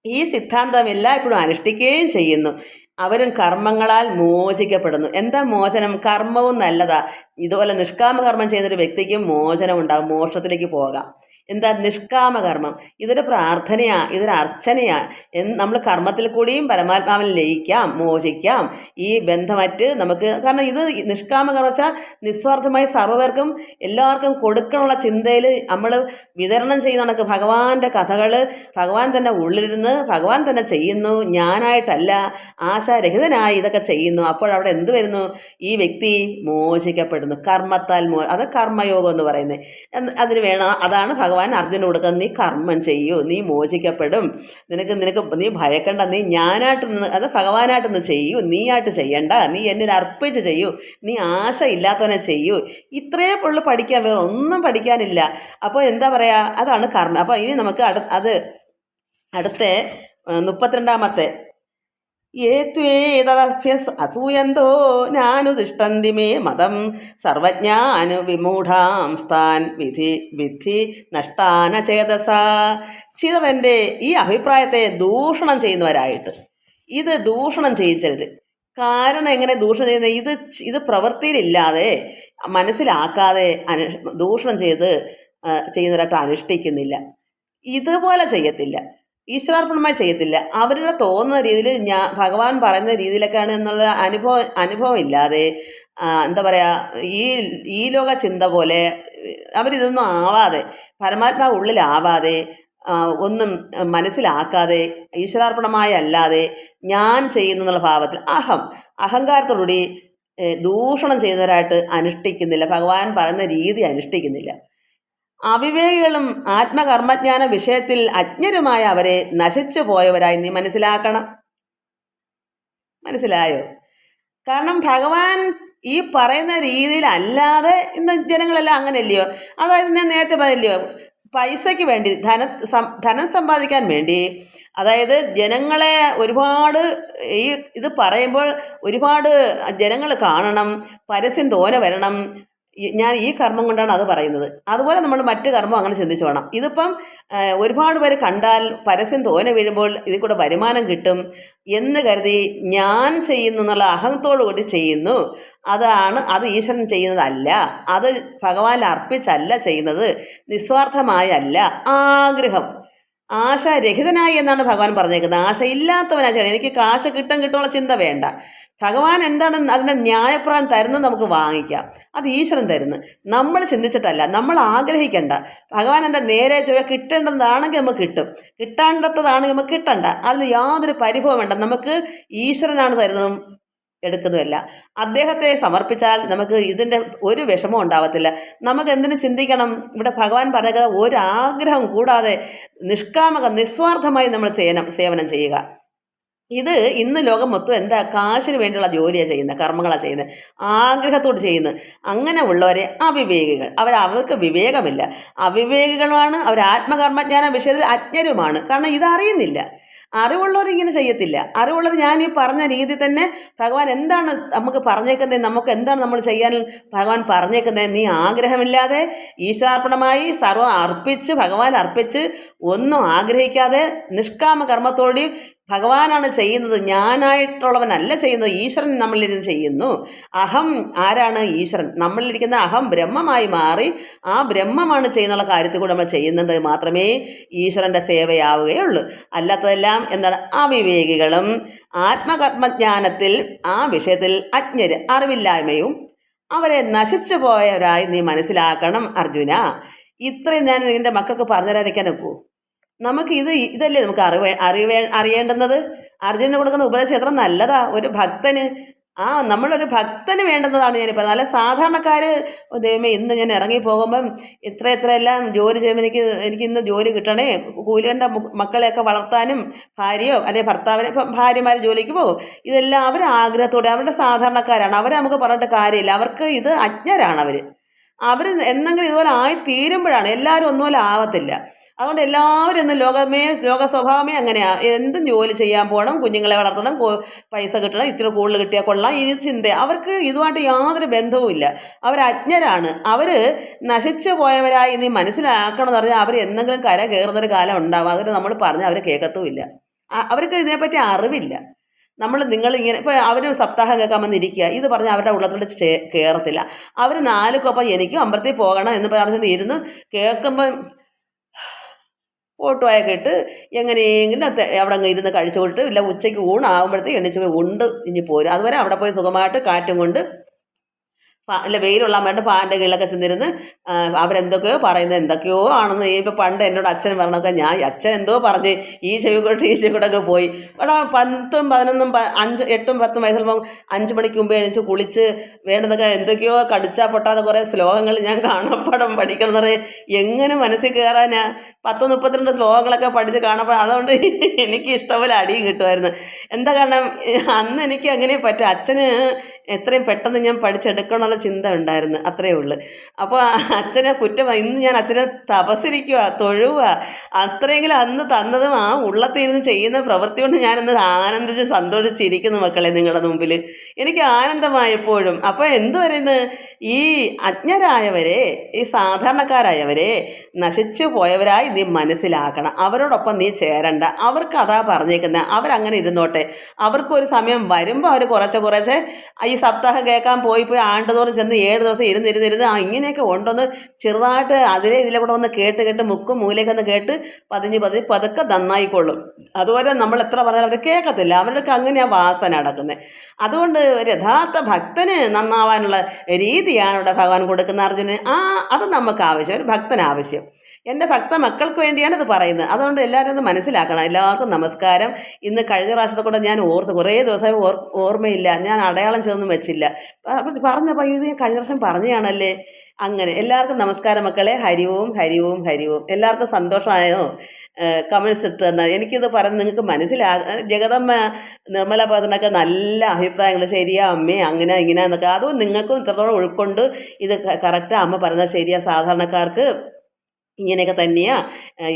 ഈ സിദ്ധാന്തം എല്ലായ്പ്പോഴും അനുഷ്ഠിക്കുകയും ചെയ്യുന്നു. അവരും കർമ്മങ്ങളാൽ മോചിക്കപ്പെടുന്നു. എന്താ മോചനം? കർമ്മവും നല്ലതാ. ഇതുപോലെ നിഷ്കാമകർമ്മം ചെയ്യുന്നൊരു വ്യക്തിക്കും മോചനം ഉണ്ടാകും മോക്ഷത്തിലേക്ക് പോകാം. എന്താ നിഷ്കാമകർമ്മം? ഇതൊരു പ്രാർത്ഥനയാ ഇതൊരു അർച്ചനയാ. എന്ന് നമ്മൾ കർമ്മത്തിൽ കൂടിയും പരമാത്മാവിൽ ലയിക്കാം മോചിക്കാം. ഈ ബന്ധമറ്റ് നമുക്ക് കാരണം ഇത് നിഷ്കാമകർമ്മം നിസ്വാർത്ഥമായി സർവപേർക്കും എല്ലാവർക്കും കൊടുക്കാനുള്ള ചിന്തയിൽ നമ്മൾ വിതരണം ചെയ്യുന്ന കണക്ക് ഭഗവാന്റെ കഥകൾ ഭഗവാൻ തന്നെ ഉള്ളിലിരുന്ന് ഭഗവാൻ തന്നെ ചെയ്യുന്നു ഞാനായിട്ടല്ല ആശാരഹിതനായി ഇതൊക്കെ ചെയ്യുന്നു. അപ്പോൾ അവിടെ എന്ത് വരുന്നു? ഈ വ്യക്തി മോചിക്കപ്പെടുന്നു. കർമ്മത്താൽ മോ അത് കർമ്മയോഗം എന്ന് പറയുന്നത്. അതിന് വേണം അതാണ് ഭഗവാൻ അർജുന കൊടുക്കുന്നത് നീ കർമ്മം ചെയ്യൂ നീ മോചിക്കപ്പെടും. നിനക്ക് നിനക്ക് നീ ഭയക്കണ്ട നീ ഞാനായിട്ട് നിന്ന് അത് ഭഗവാനായിട്ട് നിന്ന് ചെയ്യൂ നീയായിട്ട് ചെയ്യണ്ട നീ എന്നിൽ അർപ്പിച്ച് ചെയ്യൂ നീ ആശ ഇല്ലാത്തവനെ ചെയ്യൂ. ഇത്രയേ ഉള്ളു പഠിക്കാൻ വേറെ ഒന്നും പഠിക്കാനില്ല. അപ്പോൾ എന്താ പറയുക അതാണ് കർമ്മം. അപ്പോൾ ഇനി നമുക്ക് അടു അത് അടുത്ത ഏഹ്, മുപ്പത്തിരണ്ടാമത്തെ ഏത്വേതദഭ്യസ് അസൂയന്തോ നാനുതിഷ്ടന്തി മേ മതം. സർവജ്ഞാനു വിമൂഢാം സ്ഥാൻ വിധി വിധി നഷ്ടാന ചേതസ ചിതവന്റെ ഈ അഭിപ്രായത്തെ ദൂഷണം ചെയ്യുന്നവരായിട്ട്. ഇത് ദൂഷണം ചെയ്യിച്ചവർ കാരണം എങ്ങനെ ദൂഷണം ചെയ്യുന്നത്? ഇത് ഇത് പ്രവൃത്തിയിലില്ലാതെ മനസ്സിലാക്കാതെ അനു ദൂഷണം ചെയ്ത് ചെയ്യുന്നവരായിട്ട് അനുഷ്ഠിക്കുന്നില്ല. ഇതുപോലെ ചെയ്യത്തില്ല. ഈശ്വരാർപ്പണമായി ചെയ്യത്തില്ല. അവരുടെ തോന്നുന്ന രീതിയിൽ ഞാൻ ഭഗവാൻ പറയുന്ന രീതിയിലൊക്കെയാണ് എന്നുള്ള അനുഭവം അനുഭവം ഇല്ലാതെ എന്താ പറയുക ഈ ഈ ലോക ചിന്ത പോലെ അവരിതൊന്നും ആവാതെ പരമാത്മാവ് ഉള്ളിലാവാതെ ഒന്നും മനസ്സിലാക്കാതെ ഈശ്വരാർപ്പണമായി അല്ലാതെ ഞാൻ ചെയ്യുന്നു എന്നുള്ള ഭാവത്തിൽ അഹം അഹങ്കാരത്തോടുകൂടി ദൂഷണം ചെയ്യുന്നവരായിട്ട് അനുഷ്ഠിക്കുന്നില്ല. ഭഗവാൻ പറയുന്ന രീതി അനുഷ്ഠിക്കുന്നില്ല. അവിവേകികളും ആത്മകർമ്മജ്ഞാന വിഷയത്തിൽ അജ്ഞരുമായ അവരെ നശിച്ചു പോയവരായി നീ മനസ്സിലാക്കണം. മനസ്സിലായോ? കാരണം ഭഗവാൻ ഈ പറയുന്ന രീതിയിലല്ലാതെ ഇന്ന് ജനങ്ങളെല്ലാം അങ്ങനെയല്ലയോ? അതായത് ഞാൻ നേരത്തെ പറഞ്ഞില്ലയോ? പൈസയ്ക്ക് വേണ്ടി ധന ധനം സമ്പാദിക്കാൻ വേണ്ടി അതായത് ജനങ്ങളെ ഒരുപാട് ഈ ഇത് പറയുമ്പോൾ ഒരുപാട് ജനങ്ങൾ കാണണം പരസ്യം തോനെ വരണം ഞാൻ ഈ കർമ്മം കൊണ്ടാണ് അത് പറയുന്നത്. അതുപോലെ നമ്മൾ മറ്റു കർമ്മം അങ്ങനെ ചിന്തിച്ചു വേണം. ഇതിപ്പം ഒരുപാട് പേര് കണ്ടാൽ പരസ്യം തോനെ വീഴുമ്പോൾ ഇതിൽ കൂടെ വരുമാനം കിട്ടും എന്ന് കരുതി ഞാൻ ചെയ്യുന്നു എന്നുള്ള അഹംത്തോടു കൂടി ചെയ്യുന്നു. അതാണ് അത് ഈശ്വരൻ ചെയ്യുന്നതല്ല. അത് ഭഗവാൻ അർപ്പിച്ചല്ല ചെയ്യുന്നത്. നിസ്വാർത്ഥമായല്ല. ആഗ്രഹം. ആശാരഹിതനായി എന്നാണ് ഭഗവാൻ പറഞ്ഞേക്കുന്നത്. ആശയില്ലാത്തവനാ ചെയ്യണം എനിക്ക് കാശ് കിട്ടും കിട്ടുമുള്ള ചിന്ത വേണ്ട. ഭഗവാൻ എന്താണ് അതിന്റെ ന്യായപ്രാൻ തരുന്നത് നമുക്ക് വാങ്ങിക്കാം. അത് ഈശ്വരൻ തരുന്നു. നമ്മൾ ചിന്തിച്ചിട്ടല്ല. നമ്മൾ ആഗ്രഹിക്കേണ്ട. ഭഗവാൻ എന്റെ നേരെ ചൊവ്വ കിട്ടേണ്ടതാണെങ്കിൽ നമുക്ക് കിട്ടും. കിട്ടാണ്ടത്തതാണെങ്കിൽ നമുക്ക് കിട്ടണ്ട. അതിൽ യാതൊരു പരിഭവം വേണ്ട. നമുക്ക് ഈശ്വരനാണ് തരുന്നതും എടുക്കുന്നതല്ല അദ്ദേഹത്തെ സമർപ്പിച്ചാൽ നമുക്ക് ഇതിന്റെ ഒരു വിഷമവും ഉണ്ടാവത്തില്ല. നമുക്ക് എന്തിനു ചിന്തിക്കണം? ഇവിടെ ഭഗവാൻ പറയുന്നത് ഒരാഗ്രഹം കൂടാതെ നിഷ്കാമക നിസ്വാർത്ഥമായി നമ്മൾ ചെയ്യണം സേവനം ചെയ്യുക. ഇത് ഇന്ന് ലോകം മൊത്തം എന്താ? കാശിന് വേണ്ടിയുള്ള ജോലിയാണ് ചെയ്യുന്നത് കർമ്മങ്ങളാണ് ചെയ്യുന്നത്. ആഗ്രഹത്തോട് ചെയ്യുന്നത്. അങ്ങനെ ഉള്ളവരെ അവിവേകികൾ. അവർ അവർക്ക് വിവേകമില്ല. അവിവേകികളുമാണ് അവർ ആത്മകർമ്മജ്ഞാന വിഷയത്തിൽ അജ്ഞരുമാണ്. കാരണം ഇതറിയുന്നില്ല. അറിവുള്ളവർ ഇങ്ങനെ ചെയ്യത്തില്ല. അറിവുള്ളവർ ഞാൻ ഈ പറഞ്ഞ രീതി തന്നെ ഭഗവാൻ എന്താണ് നമുക്ക് പറഞ്ഞേക്കുന്നത് നമുക്ക് എന്താണ് നമ്മൾ ചെയ്യാൻ ഭഗവാൻ പറഞ്ഞേക്കുന്നത് നീ ആഗ്രഹമില്ലാതെ ഈശ്വരാർപ്പണമായി സർവം അർപ്പിച്ച് ഭഗവാൻ അർപ്പിച്ച് ഒന്നും ആഗ്രഹിക്കാതെ നിഷ്കാമ ഭഗവാനാണ് ചെയ്യുന്നത് ഞാനായിട്ടുള്ളവനല്ല ചെയ്യുന്നത് ഈശ്വരൻ നമ്മളിരുന്ന് ചെയ്യുന്നു. അഹം ആരാണ് ഈശ്വരൻ? നമ്മളിരിക്കുന്ന അഹം ബ്രഹ്മമായി മാറി ആ ബ്രഹ്മമാണ് ചെയ്യുന്നുള്ള കാര്യത്തിൽ കൂടെ നമ്മൾ ചെയ്യുന്നത് മാത്രമേ ഈശ്വരന്റെ സേവയാവുകയുള്ളൂ. അല്ലാത്തതെല്ലാം എന്താണ്? അവിവേകികളും ആത്മകർമ്മജ്ഞാനത്തിൽ ആ വിഷയത്തിൽ അജ്ഞർ അറിവില്ലായ്മയും അവരെ നശിച്ചു പോയവരായി നീ മനസ്സിലാക്കണം അർജുന. ഇത്രയും ഞാൻ എന്റെ മക്കൾക്ക് പറഞ്ഞു തരാതിരിക്കാൻ ഒക്കൂ നമുക്ക് ഇത് ഇതല്ലേ നമുക്ക് അറിവ് അറിവേ അറിയേണ്ടുന്നത്? അർജുനന് കൊടുക്കുന്ന ഉപദേശം എത്ര നല്ലതാ. ഒരു ഭക്തന് ആ നമ്മളൊരു ഭക്തന് വേണ്ടുന്നതാണ് ഞാൻ നല്ല സാധാരണക്കാർ ദൈവമേ ഇന്ന് ഞാൻ ഇറങ്ങി പോകുമ്പം ഇത്ര ഇത്ര എല്ലാം ജോലി ചെയ്യുമ്പോൾ എനിക്ക് എനിക്ക് ഇന്ന് ജോലി കിട്ടണേ. കൂലി എന്റെ മക്കളെയൊക്കെ വളർത്താനും ഭാര്യയോ അല്ലെങ്കിൽ ഭർത്താവിനെ ഇപ്പം ഭാര്യമാർ ജോലിക്ക് പോകും. ഇതെല്ലാം അവർ ആഗ്രഹത്തോടെ അവരുടെ സാധാരണക്കാരാണ്. അവരെ നമുക്ക് പറഞ്ഞിട്ട് കാര്യമില്ല. അവർക്ക് ഇത് അജ്ഞരാണ് അവർ അവർ എന്തെങ്കിലും ഇതുപോലെ ആയി തീരുമ്പോഴാണ് എല്ലാവരും ഒന്നുപോലെ ആവത്തില്ല. അതുകൊണ്ട് എല്ലാവരും ഇന്ന് ലോകമേ ലോക സ്വഭാവമേ അങ്ങനെയാണ് എന്തും ജോലി ചെയ്യാൻ പോകണം കുഞ്ഞുങ്ങളെ വളർത്തണം പൈസ കിട്ടണം ഇത്ര കൂടുതൽ കിട്ടിയാൽ കൊള്ളാം ഈ ചിന്ത. അവർക്ക് ഇതുമായിട്ട് യാതൊരു ബന്ധവുമില്ല അവർ അജ്ഞരാണ്. അവർ നശിച്ചു പോയവരായി നീ മനസ്സിലാക്കണമെന്ന് പറഞ്ഞാൽ അവർ എന്തെങ്കിലും കര കയറുന്നൊരു കാലം ഉണ്ടാവും. അതിന് നമ്മൾ പറഞ്ഞാൽ അവർ കേൾക്കത്തുമില്ല. അവർക്ക് ഇതിനെപ്പറ്റി അറിവില്ല. നമ്മൾ നിങ്ങൾ ഇങ്ങനെ ഇപ്പോൾ അവർ സപ്താഹം കേൾക്കാൻ വന്നിരിക്കുക ഇത് പറഞ്ഞാൽ അവരുടെ ഉള്ളത്തോട് കയറത്തില്ല അവർ നാലുക്കൊപ്പം എനിക്കും അമ്പലത്തിൽ പോകണം എന്ന് പറഞ്ഞിരുന്നു ഇരുന്ന് ഓട്ടുവായൊക്കെ ഇട്ട് എങ്ങനെയെങ്കിലും അവിടെ അങ്ങ് ഇരുന്ന് കഴിച്ചു കൊടുത്ത് ഇല്ല ഉച്ചയ്ക്ക് ഊണാകുമ്പോഴത്തേക്ക് എണീച്ച് പോയി ഉണ്ട്. ഇനി പോരും. അതുവരെ അവിടെ പോയി സുഖമായിട്ട് കാറ്റും കൊണ്ട് ഇല്ല വെയിലുള്ള അമ്മയുടെ പാന്റെ കീഴിലൊക്കെ ചെന്നിരുന്ന് അവരെന്തൊക്കെയോ പറയുന്നത് എന്തൊക്കെയോ ആണെന്ന് ഈ ഇപ്പം പണ്ട് എന്നോട് അച്ഛൻ പറഞ്ഞൊക്കെ ഞാൻ അച്ഛൻ എന്തോ പറഞ്ഞ് ഈ ചെവിക്കോട്ട് ഈ ചെവിക്കോട്ടൊക്കെ പോയി. എടാ പത്തും പതിനൊന്നും അഞ്ച് എട്ടും പത്തും വയസ്സിലുമ്പോൾ അഞ്ച് മണിക്ക് മുമ്പ് എണീച്ച് കുളിച്ച് വേണ്ടതൊക്കെ എന്തൊക്കെയോ കടിച്ചാൽ പൊട്ടാതെ കുറേ ശ്ലോകങ്ങൾ ഞാൻ കാണപ്പാടം പഠിക്കണം എന്ന് പറയും എങ്ങനെ മനസ്സിൽ കയറാനാ പത്ത് മുപ്പത്തിരണ്ട് ശ്ലോകങ്ങളൊക്കെ പഠിച്ച് കാണപ്പാടം. അതുകൊണ്ട് എനിക്ക് ഇഷ്ടപോലെ അടിയും കിട്ടുമായിരുന്നു. എന്താ കാരണം അന്ന് എനിക്ക് അങ്ങനെ പറ്റും. അച്ഛന് എത്രയും പെട്ടെന്ന് ഞാൻ പഠിച്ചെടുക്കണമെന്നുള്ള ചിന്ത ഉണ്ടായിരുന്നു അത്രയേ ഉള്ളൂ. അപ്പോൾ അച്ഛനെ കുറ്റം ഇന്ന് ഞാൻ അച്ഛനെ തപസരിക്കുക തൊഴുക അത്രയെങ്കിലും അന്ന് തന്നതും ആ ഉള്ളത്തിരുന്ന് ചെയ്യുന്ന പ്രവൃത്തി കൊണ്ട് ഞാനന്ന് ആനന്ദിച്ച് സന്തോഷിച്ചിരിക്കുന്നു മക്കളെ നിങ്ങളുടെ മുമ്പിൽ എനിക്ക് ആനന്ദമായപ്പോഴും. അപ്പോൾ എന്തു പറയുന്നത് ഈ അജ്ഞരായവരെ ഈ സാധാരണക്കാരായവരെ നശിച്ചു പോയവരായി നീ മനസ്സിലാക്കണം. അവരോടൊപ്പം നീ ചേരണ്ട. അവർക്ക് അതാ പറഞ്ഞേക്കുന്നത് അവരങ്ങനെ ഇരുന്നോട്ടെ. അവർക്ക് ഒരു സമയം വരുമ്പോൾ അവർ കുറച്ച് കുറച്ച് ഈ സപ്താഹം കേൾക്കാൻ പോയി പോയി ആണ്ടുതോറും ചെന്ന് ഏഴ് ദിവസം ഇരുന്നിരുന്നിരുന്ന് ആ ഇങ്ങനെയൊക്കെ ഉണ്ടെന്ന് ചെറുതായിട്ട് അതിലെ ഇതിലെ കൂടെ ഒന്ന് കേട്ട് കേട്ട് മുക്കും മൂലയൊക്കെ ഒന്ന് കേട്ട് പതിഞ്ഞ് പതിഞ്ഞ് പതുക്കെ നന്നായിക്കൊള്ളും. അതുപോലെ നമ്മൾ എത്ര പറഞ്ഞാലും അവർ കേൾക്കത്തില്ല. അവരുടെ അങ്ങനെയാണ് വാസന നടക്കുന്നത് അതുകൊണ്ട് ഒരു യഥാർത്ഥ ഭക്തന് നന്നാവാനുള്ള രീതിയാണ് ഇവിടെ ഭഗവാൻ കൊടുക്കുന്ന അർജുനന്. ആ അത് നമുക്ക് ആവശ്യം. ഒരു ഭക്തന് ആവശ്യം. എന്റെ ഭക്ത മക്കൾക്ക് വേണ്ടിയാണ് ഇത് പറയുന്നത്. അതുകൊണ്ട് എല്ലാവരും ഒന്ന് മനസ്സിലാക്കണം. എല്ലാവർക്കും നമസ്കാരം. ഇന്ന് കഴിഞ്ഞ പ്രാവശ്യത്തെ കൂടെ ഞാൻ ഓർത്ത് കുറേ ദിവസമായി ഓർ ഓർമ്മയില്ല. ഞാൻ അടയാളം ചെന്നൊന്നും വെച്ചില്ല. പറഞ്ഞപ്പോൾ ഇത് ഞാൻ കഴിഞ്ഞ പ്രാവശ്യം പറഞ്ഞതാണല്ലേ അങ്ങനെ. എല്ലാവർക്കും നമസ്കാരം മക്കളെ. ഹരിവും ഹരിവും ഹരിവും. എല്ലാവർക്കും സന്തോഷമായോ? കമൻസ് ഇട്ട് തന്നാൽ. എനിക്കിത് പറഞ്ഞ് നിങ്ങൾക്ക് മനസ്സിലാ ജഗതമ്മ നിർമ്മല പദനൊക്കെ നല്ല അഭിപ്രായങ്ങൾ. ശരിയാ അമ്മേ അങ്ങനെ ഇങ്ങനെ എന്നൊക്കെ. അതും നിങ്ങൾക്കും ഇത്രത്തോളം ഉൾക്കൊണ്ട് ഇത് കറക്റ്റ് അമ്മ പറയുന്നത് ശരിയാ സാധാരണക്കാർക്ക്. ഇങ്ങനെയൊക്കെ തന്നെയാ.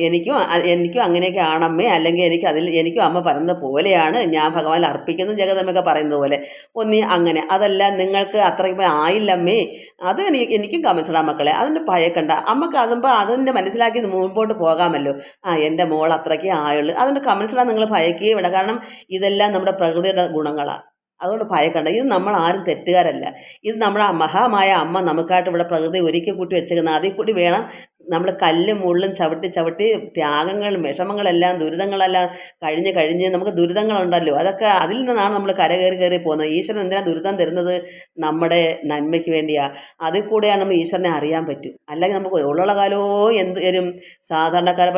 എനിക്കും എനിക്കും അങ്ങനെയൊക്കെ ആണമ്മേ. അല്ലെങ്കിൽ എനിക്ക് അതിൽ എനിക്കും അമ്മ പറയുന്നത് പോലെയാണ്. ഞാൻ ഭഗവാൻ അർപ്പിക്കുന്ന ജഗതമ്മയൊക്കെ പറയുന്നത് പോലെ. ഒന്നി അങ്ങനെ. അതല്ല നിങ്ങൾക്ക് അത്രയും ആയില്ലമ്മേ. അത് എനിക്ക് എനിക്കും കമൻസ് മക്കളെ. അതിന്റെ ഭയക്കണ്ട. അമ്മയ്ക്ക് അതുമ്പോൾ അതിന്റെ മനസ്സിലാക്കി മുമ്പോട്ട് പോകാമല്ലോ. ആ എന്റെ മോൾ അത്രയ്ക്ക് ആയുള്ളൂ. അതുകൊണ്ട് കമൻസ് നിങ്ങൾ ഭയക്കുകയും വേണ്ട. കാരണം ഇതെല്ലാം നമ്മുടെ പ്രകൃതിയുടെ ഗുണങ്ങളാണ് അതുകൊണ്ട് ഭയക്കണ്ട. ഇത് നമ്മൾ ആരും തെറ്റുകാരല്ല. ഇത് നമ്മുടെ മഹാമായ അമ്മ നമുക്കായിട്ട് ഇവിടെ പ്രകൃതി ഒരുക്കി കൂട്ടി വെച്ചേക്കുന്ന. അതിൽ കൂടി വേണം നമ്മൾ കല്ലും മുള്ളും ചവിട്ടി ചവിട്ടി ത്യാഗങ്ങളും വിഷമങ്ങളെല്ലാം ദുരിതങ്ങളെല്ലാം കഴിഞ്ഞ് കഴിഞ്ഞ് നമുക്ക് ദുരിതങ്ങളുണ്ടല്ലോ. അതൊക്കെ അതിൽ നിന്നാണ് നമ്മൾ കരകയറി കയറി പോകുന്നത്. ഈശ്വരൻ എന്തിനാണ് ദുരിതം തരുന്നത്? നമ്മുടെ നന്മയ്ക്ക് വേണ്ടിയാണ് അതിൽ കൂടെയാണ് നമ്മൾ ഈശ്വരനെ അറിയാൻ പറ്റും. അല്ലെങ്കിൽ നമുക്ക് ഉള്ള കാലമോ എന്ത് വരും? സാധാരണക്കാരെ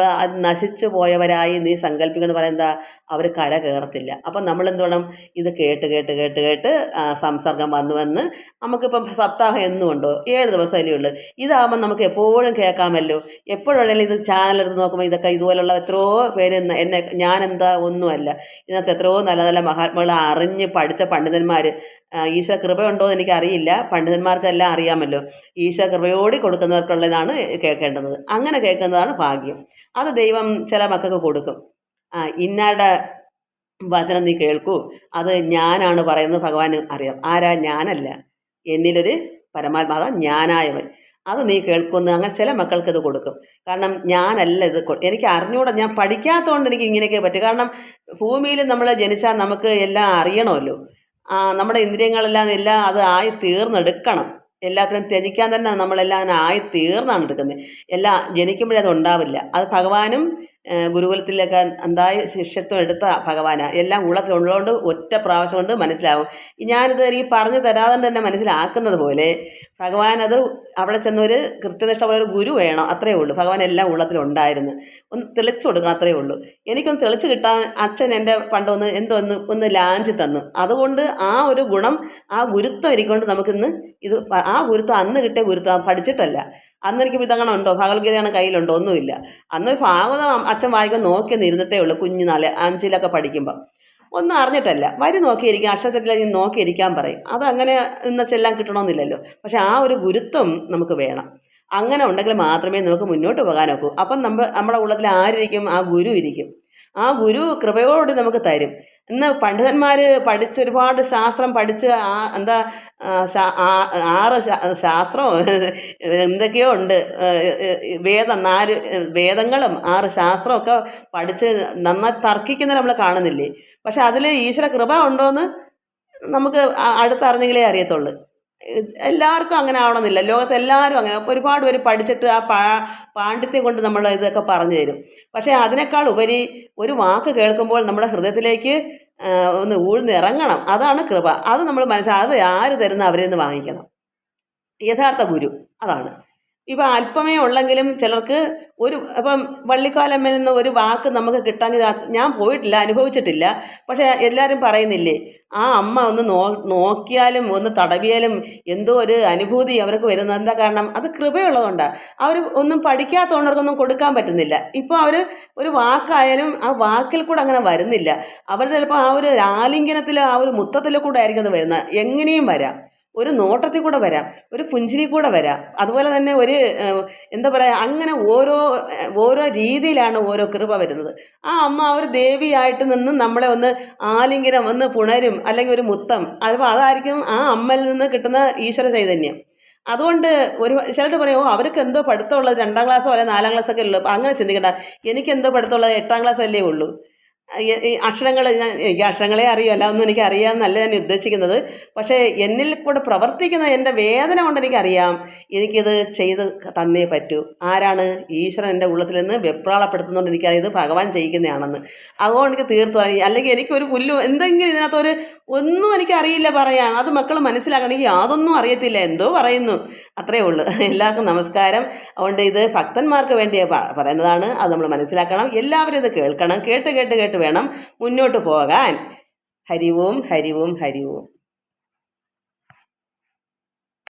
നശിച്ചു പോയവരായി നീ സങ്കല്പിക്കുന്നത് പറയുന്നത് അവർ കര കയറത്തില്ല. അപ്പം നമ്മൾ എന്ത് വേണം? ഇത് കേട്ട് കേട്ട് കേട്ട് കേട്ട് സംസർഗം വന്ന് വന്ന് നമുക്കിപ്പം സപ്താഹം എന്നും ഉണ്ടോ? ഏഴ് ദിവസമല്ലേ ഉള്ളൂ. ഇതാകുമ്പോൾ നമുക്ക് എപ്പോഴും കേൾക്കാമല്ലോ. എപ്പോഴും ഇത് ചാനൽ എടുത്ത് നോക്കുമ്പോൾ ഇതൊക്കെ ഇതുപോലുള്ള എത്രയോ പേര് എന്നെ ഞാനെന്താ ഒന്നുമല്ല. ഇതിനകത്ത് എത്രയോ നല്ല നല്ല മഹാത്മാക്കൾ അറിഞ്ഞ് പഠിച്ച പണ്ഡിതന്മാർ ഈശ്വര കൃപയുണ്ടോ എന്ന് എനിക്കറിയില്ല. പണ്ഡിതന്മാർക്കെല്ലാം അറിയാമല്ലോ. ഈശ്വര കൃപയോടി കൊടുക്കുന്നവർക്കുള്ളതാണ് കേൾക്കേണ്ടത്. അങ്ങനെ കേൾക്കുന്നതാണ് ഭാഗ്യം. അത് ദൈവം ചില മക്കൾക്ക് കൊടുക്കും. ആ വചനം നീ കേൾക്കൂ. അത് ഞാനാണ് പറയുന്നത് ഭഗവാന് അറിയാം. ആരാ? ഞാനല്ല. എന്നിലൊരു പരമാത്മാത ഞാനായവൻ. അത് നീ കേൾക്കുന്നു. അങ്ങനെ ചില മക്കൾക്ക് ഇത് കൊടുക്കും. കാരണം ഞാനല്ല ഇത് എനിക്ക് അറിഞ്ഞുകൂടാ ഞാൻ പഠിക്കാത്തതുകൊണ്ട് എനിക്ക് ഇങ്ങനെയൊക്കെ പറ്റും. കാരണം ഭൂമിയിൽ നമ്മൾ ജനിച്ചാൽ നമുക്ക് എല്ലാം അറിയണമല്ലോ. നമ്മുടെ ഇന്ദ്രിയങ്ങളെല്ലാം എല്ലാം അത് ആയി തീർന്നെടുക്കണം. എല്ലാത്തിനും ത്യജിക്കാൻ തന്നെ നമ്മളെല്ലാം ആയി തീർന്നാണ് എടുക്കുന്നത്. എല്ലാം ജനിക്കുമ്പോഴേ അത് ഉണ്ടാവില്ല. അത് ഭഗവാനും ഗുരുകുലത്തിലൊക്കെ എന്തായി ശിഷ്യത്വം എടുത്ത ഭഗവാനാണ് എല്ലാം ഉള്ളത്തിലുള്ളതുകൊണ്ട് ഒറ്റ പ്രാവശ്യം കൊണ്ട് മനസ്സിലാവും. ഞാനിത് എനിക്ക് പറഞ്ഞു തരാതെ തന്നെ മനസ്സിലാക്കുന്നത് പോലെ ഭഗവാൻ അത് അവിടെ ചെന്നൊരു കൃത്യനിഷ്ഠ പോലെ ഒരു ഗുരു വേണം അത്രയേ ഉള്ളൂ. ഭഗവാൻ എല്ലാം ഉള്ളത്തിലുണ്ടായിരുന്നു ഒന്ന് തെളിച്ചു കൊടുക്കണം അത്രയേ ഉള്ളൂ. എനിക്കൊന്ന് തെളിച്ച് കിട്ടാൻ അച്ഛൻ എന്റെ പണ്ടൊന്ന് എന്തോ ഒന്ന് ഒന്ന് ലാഞ്ചി തന്നു. അതുകൊണ്ട് ആ ഒരു ഗുണം ആ ഗുരുത്വം ഇരിക്കൊണ്ട് നമുക്കിന്ന് ഇത് ആ ഗുരുത്വം അന്ന് കിട്ടിയ ഗുരുത്വം പഠിച്ചിട്ടല്ല. അന്ന് എനിക്ക് ഇതങ്ങനെ ഉണ്ടോ? ഭഗവത്ഗീതയാണ് കയ്യിലുണ്ടോ? ഒന്നുമില്ല. അന്ന് ഭാഗവതം അച്ഛൻ വായിക്കാൻ നോക്കി നിന്നിട്ടേ ഉള്ളൂ കുഞ്ഞുനാളെ അഞ്ചിലൊക്കെ പഠിക്കുമ്പോൾ ഒന്നും അറിഞ്ഞിട്ടല്ല. വരി നോക്കിയിരിക്കും അക്ഷരത്തിൽ നോക്കിയിരിക്കാൻ പറയും. അതങ്ങനെ ഇന്ന് ചെല്ലാൻ കിട്ടണമെന്നില്ലല്ലോ. പക്ഷെ ആ ഒരു ഗുരുത്വം നമുക്ക് വേണം. അങ്ങനെ ഉണ്ടെങ്കിൽ മാത്രമേ നമുക്ക് മുന്നോട്ട് പോകാനൊക്കൂ അപ്പം നമ്മൾ നമ്മുടെ ഉള്ളത്തിൽ ആരിരിക്കും? ആ ഗുരു ഇരിക്കും. ആ ഗുരു കൃപയോട് നമുക്ക് തരും. ഇന്ന് പണ്ഡിതന്മാർ പഠിച്ച് ഒരുപാട് ശാസ്ത്രം പഠിച്ച് ആ എന്താ ആറ് ശാസ്ത്രം എന്തൊക്കെയോ ഉണ്ട്. വേദം നാല് വേദങ്ങളും ആറ് ശാസ്ത്രവും ഒക്കെ പഠിച്ച് നന്നായി തർക്കിക്കുന്ന നമ്മൾ കാണുന്നില്ലേ? പക്ഷെ അതിൽ ഈശ്വര കൃപ ഉണ്ടോയെന്ന് നമുക്ക് അടുത്തറിഞ്ഞെങ്കിലേ അറിയത്തുള്ളൂ. എല്ലാവർക്കും അങ്ങനെ ആവണമെന്നില്ല. ലോകത്ത് എല്ലാവരും അങ്ങനെ ഒരുപാട് പേര് പഠിച്ചിട്ട് ആ പാ പാണ്ഡിത്യം കൊണ്ട് നമ്മൾ ഇതൊക്കെ പറഞ്ഞു തരും. പക്ഷേ അതിനേക്കാൾ ഉപരി ഒരു വാക്ക് കേൾക്കുമ്പോൾ നമ്മുടെ ഹൃദയത്തിലേക്ക് ഒന്ന് ഊഴ്ന്നിറങ്ങണം അതാണ് കൃപ. അത് നമ്മൾ മനസ്സിലാ അത് ആര് തരുന്ന അവരിൽ നിന്ന് വാങ്ങിക്കണം. യഥാർത്ഥ ഗുരു. അതാണ്. ഇപ്പം അല്പമേ ഉള്ളെങ്കിലും ചിലർക്ക് ഒരു അപ്പം വള്ളിക്കാലമ്മയിൽ നിന്ന് ഒരു വാക്ക് നമുക്ക് കിട്ടാമെങ്കിൽ ഞാൻ പോയിട്ടില്ല അനുഭവിച്ചിട്ടില്ല. പക്ഷേ എല്ലാവരും പറയുന്നില്ലേ ആ അമ്മ ഒന്ന് നോ നോക്കിയാലും ഒന്ന് തടവിയാലും എന്തോ ഒരു അനുഭൂതി അവർക്ക് വരുന്നത്. എന്താ കാരണം? അത് കൃപയുള്ളതുകൊണ്ടാണ് അവർ ഒന്നും പഠിക്കാത്തതുകൊണ്ട് കൊടുക്കാൻ പറ്റുന്നില്ല. ഇപ്പോൾ അവർ ഒരു വാക്കായാലും ആ വാക്കിൽ കൂടെ അങ്ങനെ വരുന്നില്ല. അവർ ചിലപ്പോൾ ആ ഒരു ആലിംഗനത്തിലോ ആ ഒരു മുത്തത്തിലോ കൂടെ ആയിരിക്കും അത് വരുന്നത്. എങ്ങനെയും വരാം. ഒരു നോട്ടത്തിൽ കൂടെ വരാം ഒരു പുഞ്ചിരി കൂടെ വരാം. അതുപോലെ തന്നെ ഒരു എന്താ പറയുക അങ്ങനെ ഓരോ ഓരോ രീതിയിലാണ് ഓരോ കൃപ വരുന്നത്. ആ അമ്മ ഒരു ദേവിയായിട്ട് നിന്ന് നമ്മളെ ഒന്ന് ആലിംഗനം ഒന്ന് പുണരും അല്ലെങ്കിൽ ഒരു മുത്തം അപ്പോൾ അതായിരിക്കും ആ അമ്മയിൽ നിന്ന് കിട്ടുന്ന ഈശ്വര ചൈതന്യം. അതുകൊണ്ട് ഒരു ചിലർ പറയും ഓ അവർക്ക് എന്തോ പഠിത്തമുള്ളത് രണ്ടാം ക്ലാസ്സോ അല്ലെങ്കിൽ നാലാം ക്ലാസ്സൊക്കെ ഉള്ളൂ. അങ്ങനെ ചിന്തിക്കണ്ട. എനിക്ക് എന്തോ പഠിത്തമുള്ളത് എട്ടാം ക്ലാസ് അല്ലേ ഉള്ളൂ. അക്ഷരങ്ങൾ ഞാൻ എനിക്ക് അക്ഷരങ്ങളെ അറിയൂ അല്ലാതൊന്നും എനിക്ക് അറിയാമെന്നല്ല ഞാൻ ഉദ്ദേശിക്കുന്നത്. പക്ഷേ എന്നിൽ കൂടെ പ്രവർത്തിക്കുന്ന എന്റെ വേദന കൊണ്ട് എനിക്കറിയാം. എനിക്കിത് ചെയ്ത് തന്നേ പറ്റൂ. ആരാണ് ഈശ്വരൻ എന്റെ ഉള്ളത്തിൽ നിന്ന് വെപ്രാളപ്പെടുത്തുന്നതുകൊണ്ട് എനിക്കറിയാം ഇത് ഭഗവാൻ ചെയ്യിക്കുന്നതാണെന്ന്. അതുകൊണ്ട് എനിക്ക് തീർത്തു അല്ലെങ്കിൽ എനിക്കൊരു പുല്ല് എന്തെങ്കിലും ഇതിനകത്തൊരു ഒന്നും എനിക്കറിയില്ല പറയാം. അത് മക്കൾ മനസ്സിലാക്കണമെങ്കിൽ യാതൊന്നും അറിയത്തില്ല. എന്തോ പറയുന്നു. അത്രയേ ഉള്ളൂ. എല്ലാവർക്കും നമസ്കാരം. അതുകൊണ്ട് ഇത് ഭക്തന്മാർക്ക് വേണ്ടി പ- പറയുന്നതാണ്. അത് നമ്മൾ മനസ്സിലാക്കണം. എല്ലാവരും ഇത് കേൾക്കണം. കേട്ട് കേട്ട് കേട്ട് വേണം. മുന്നോട്ട് പോകാൻ. ഹരിവും ഹരിവും ഹരിവും.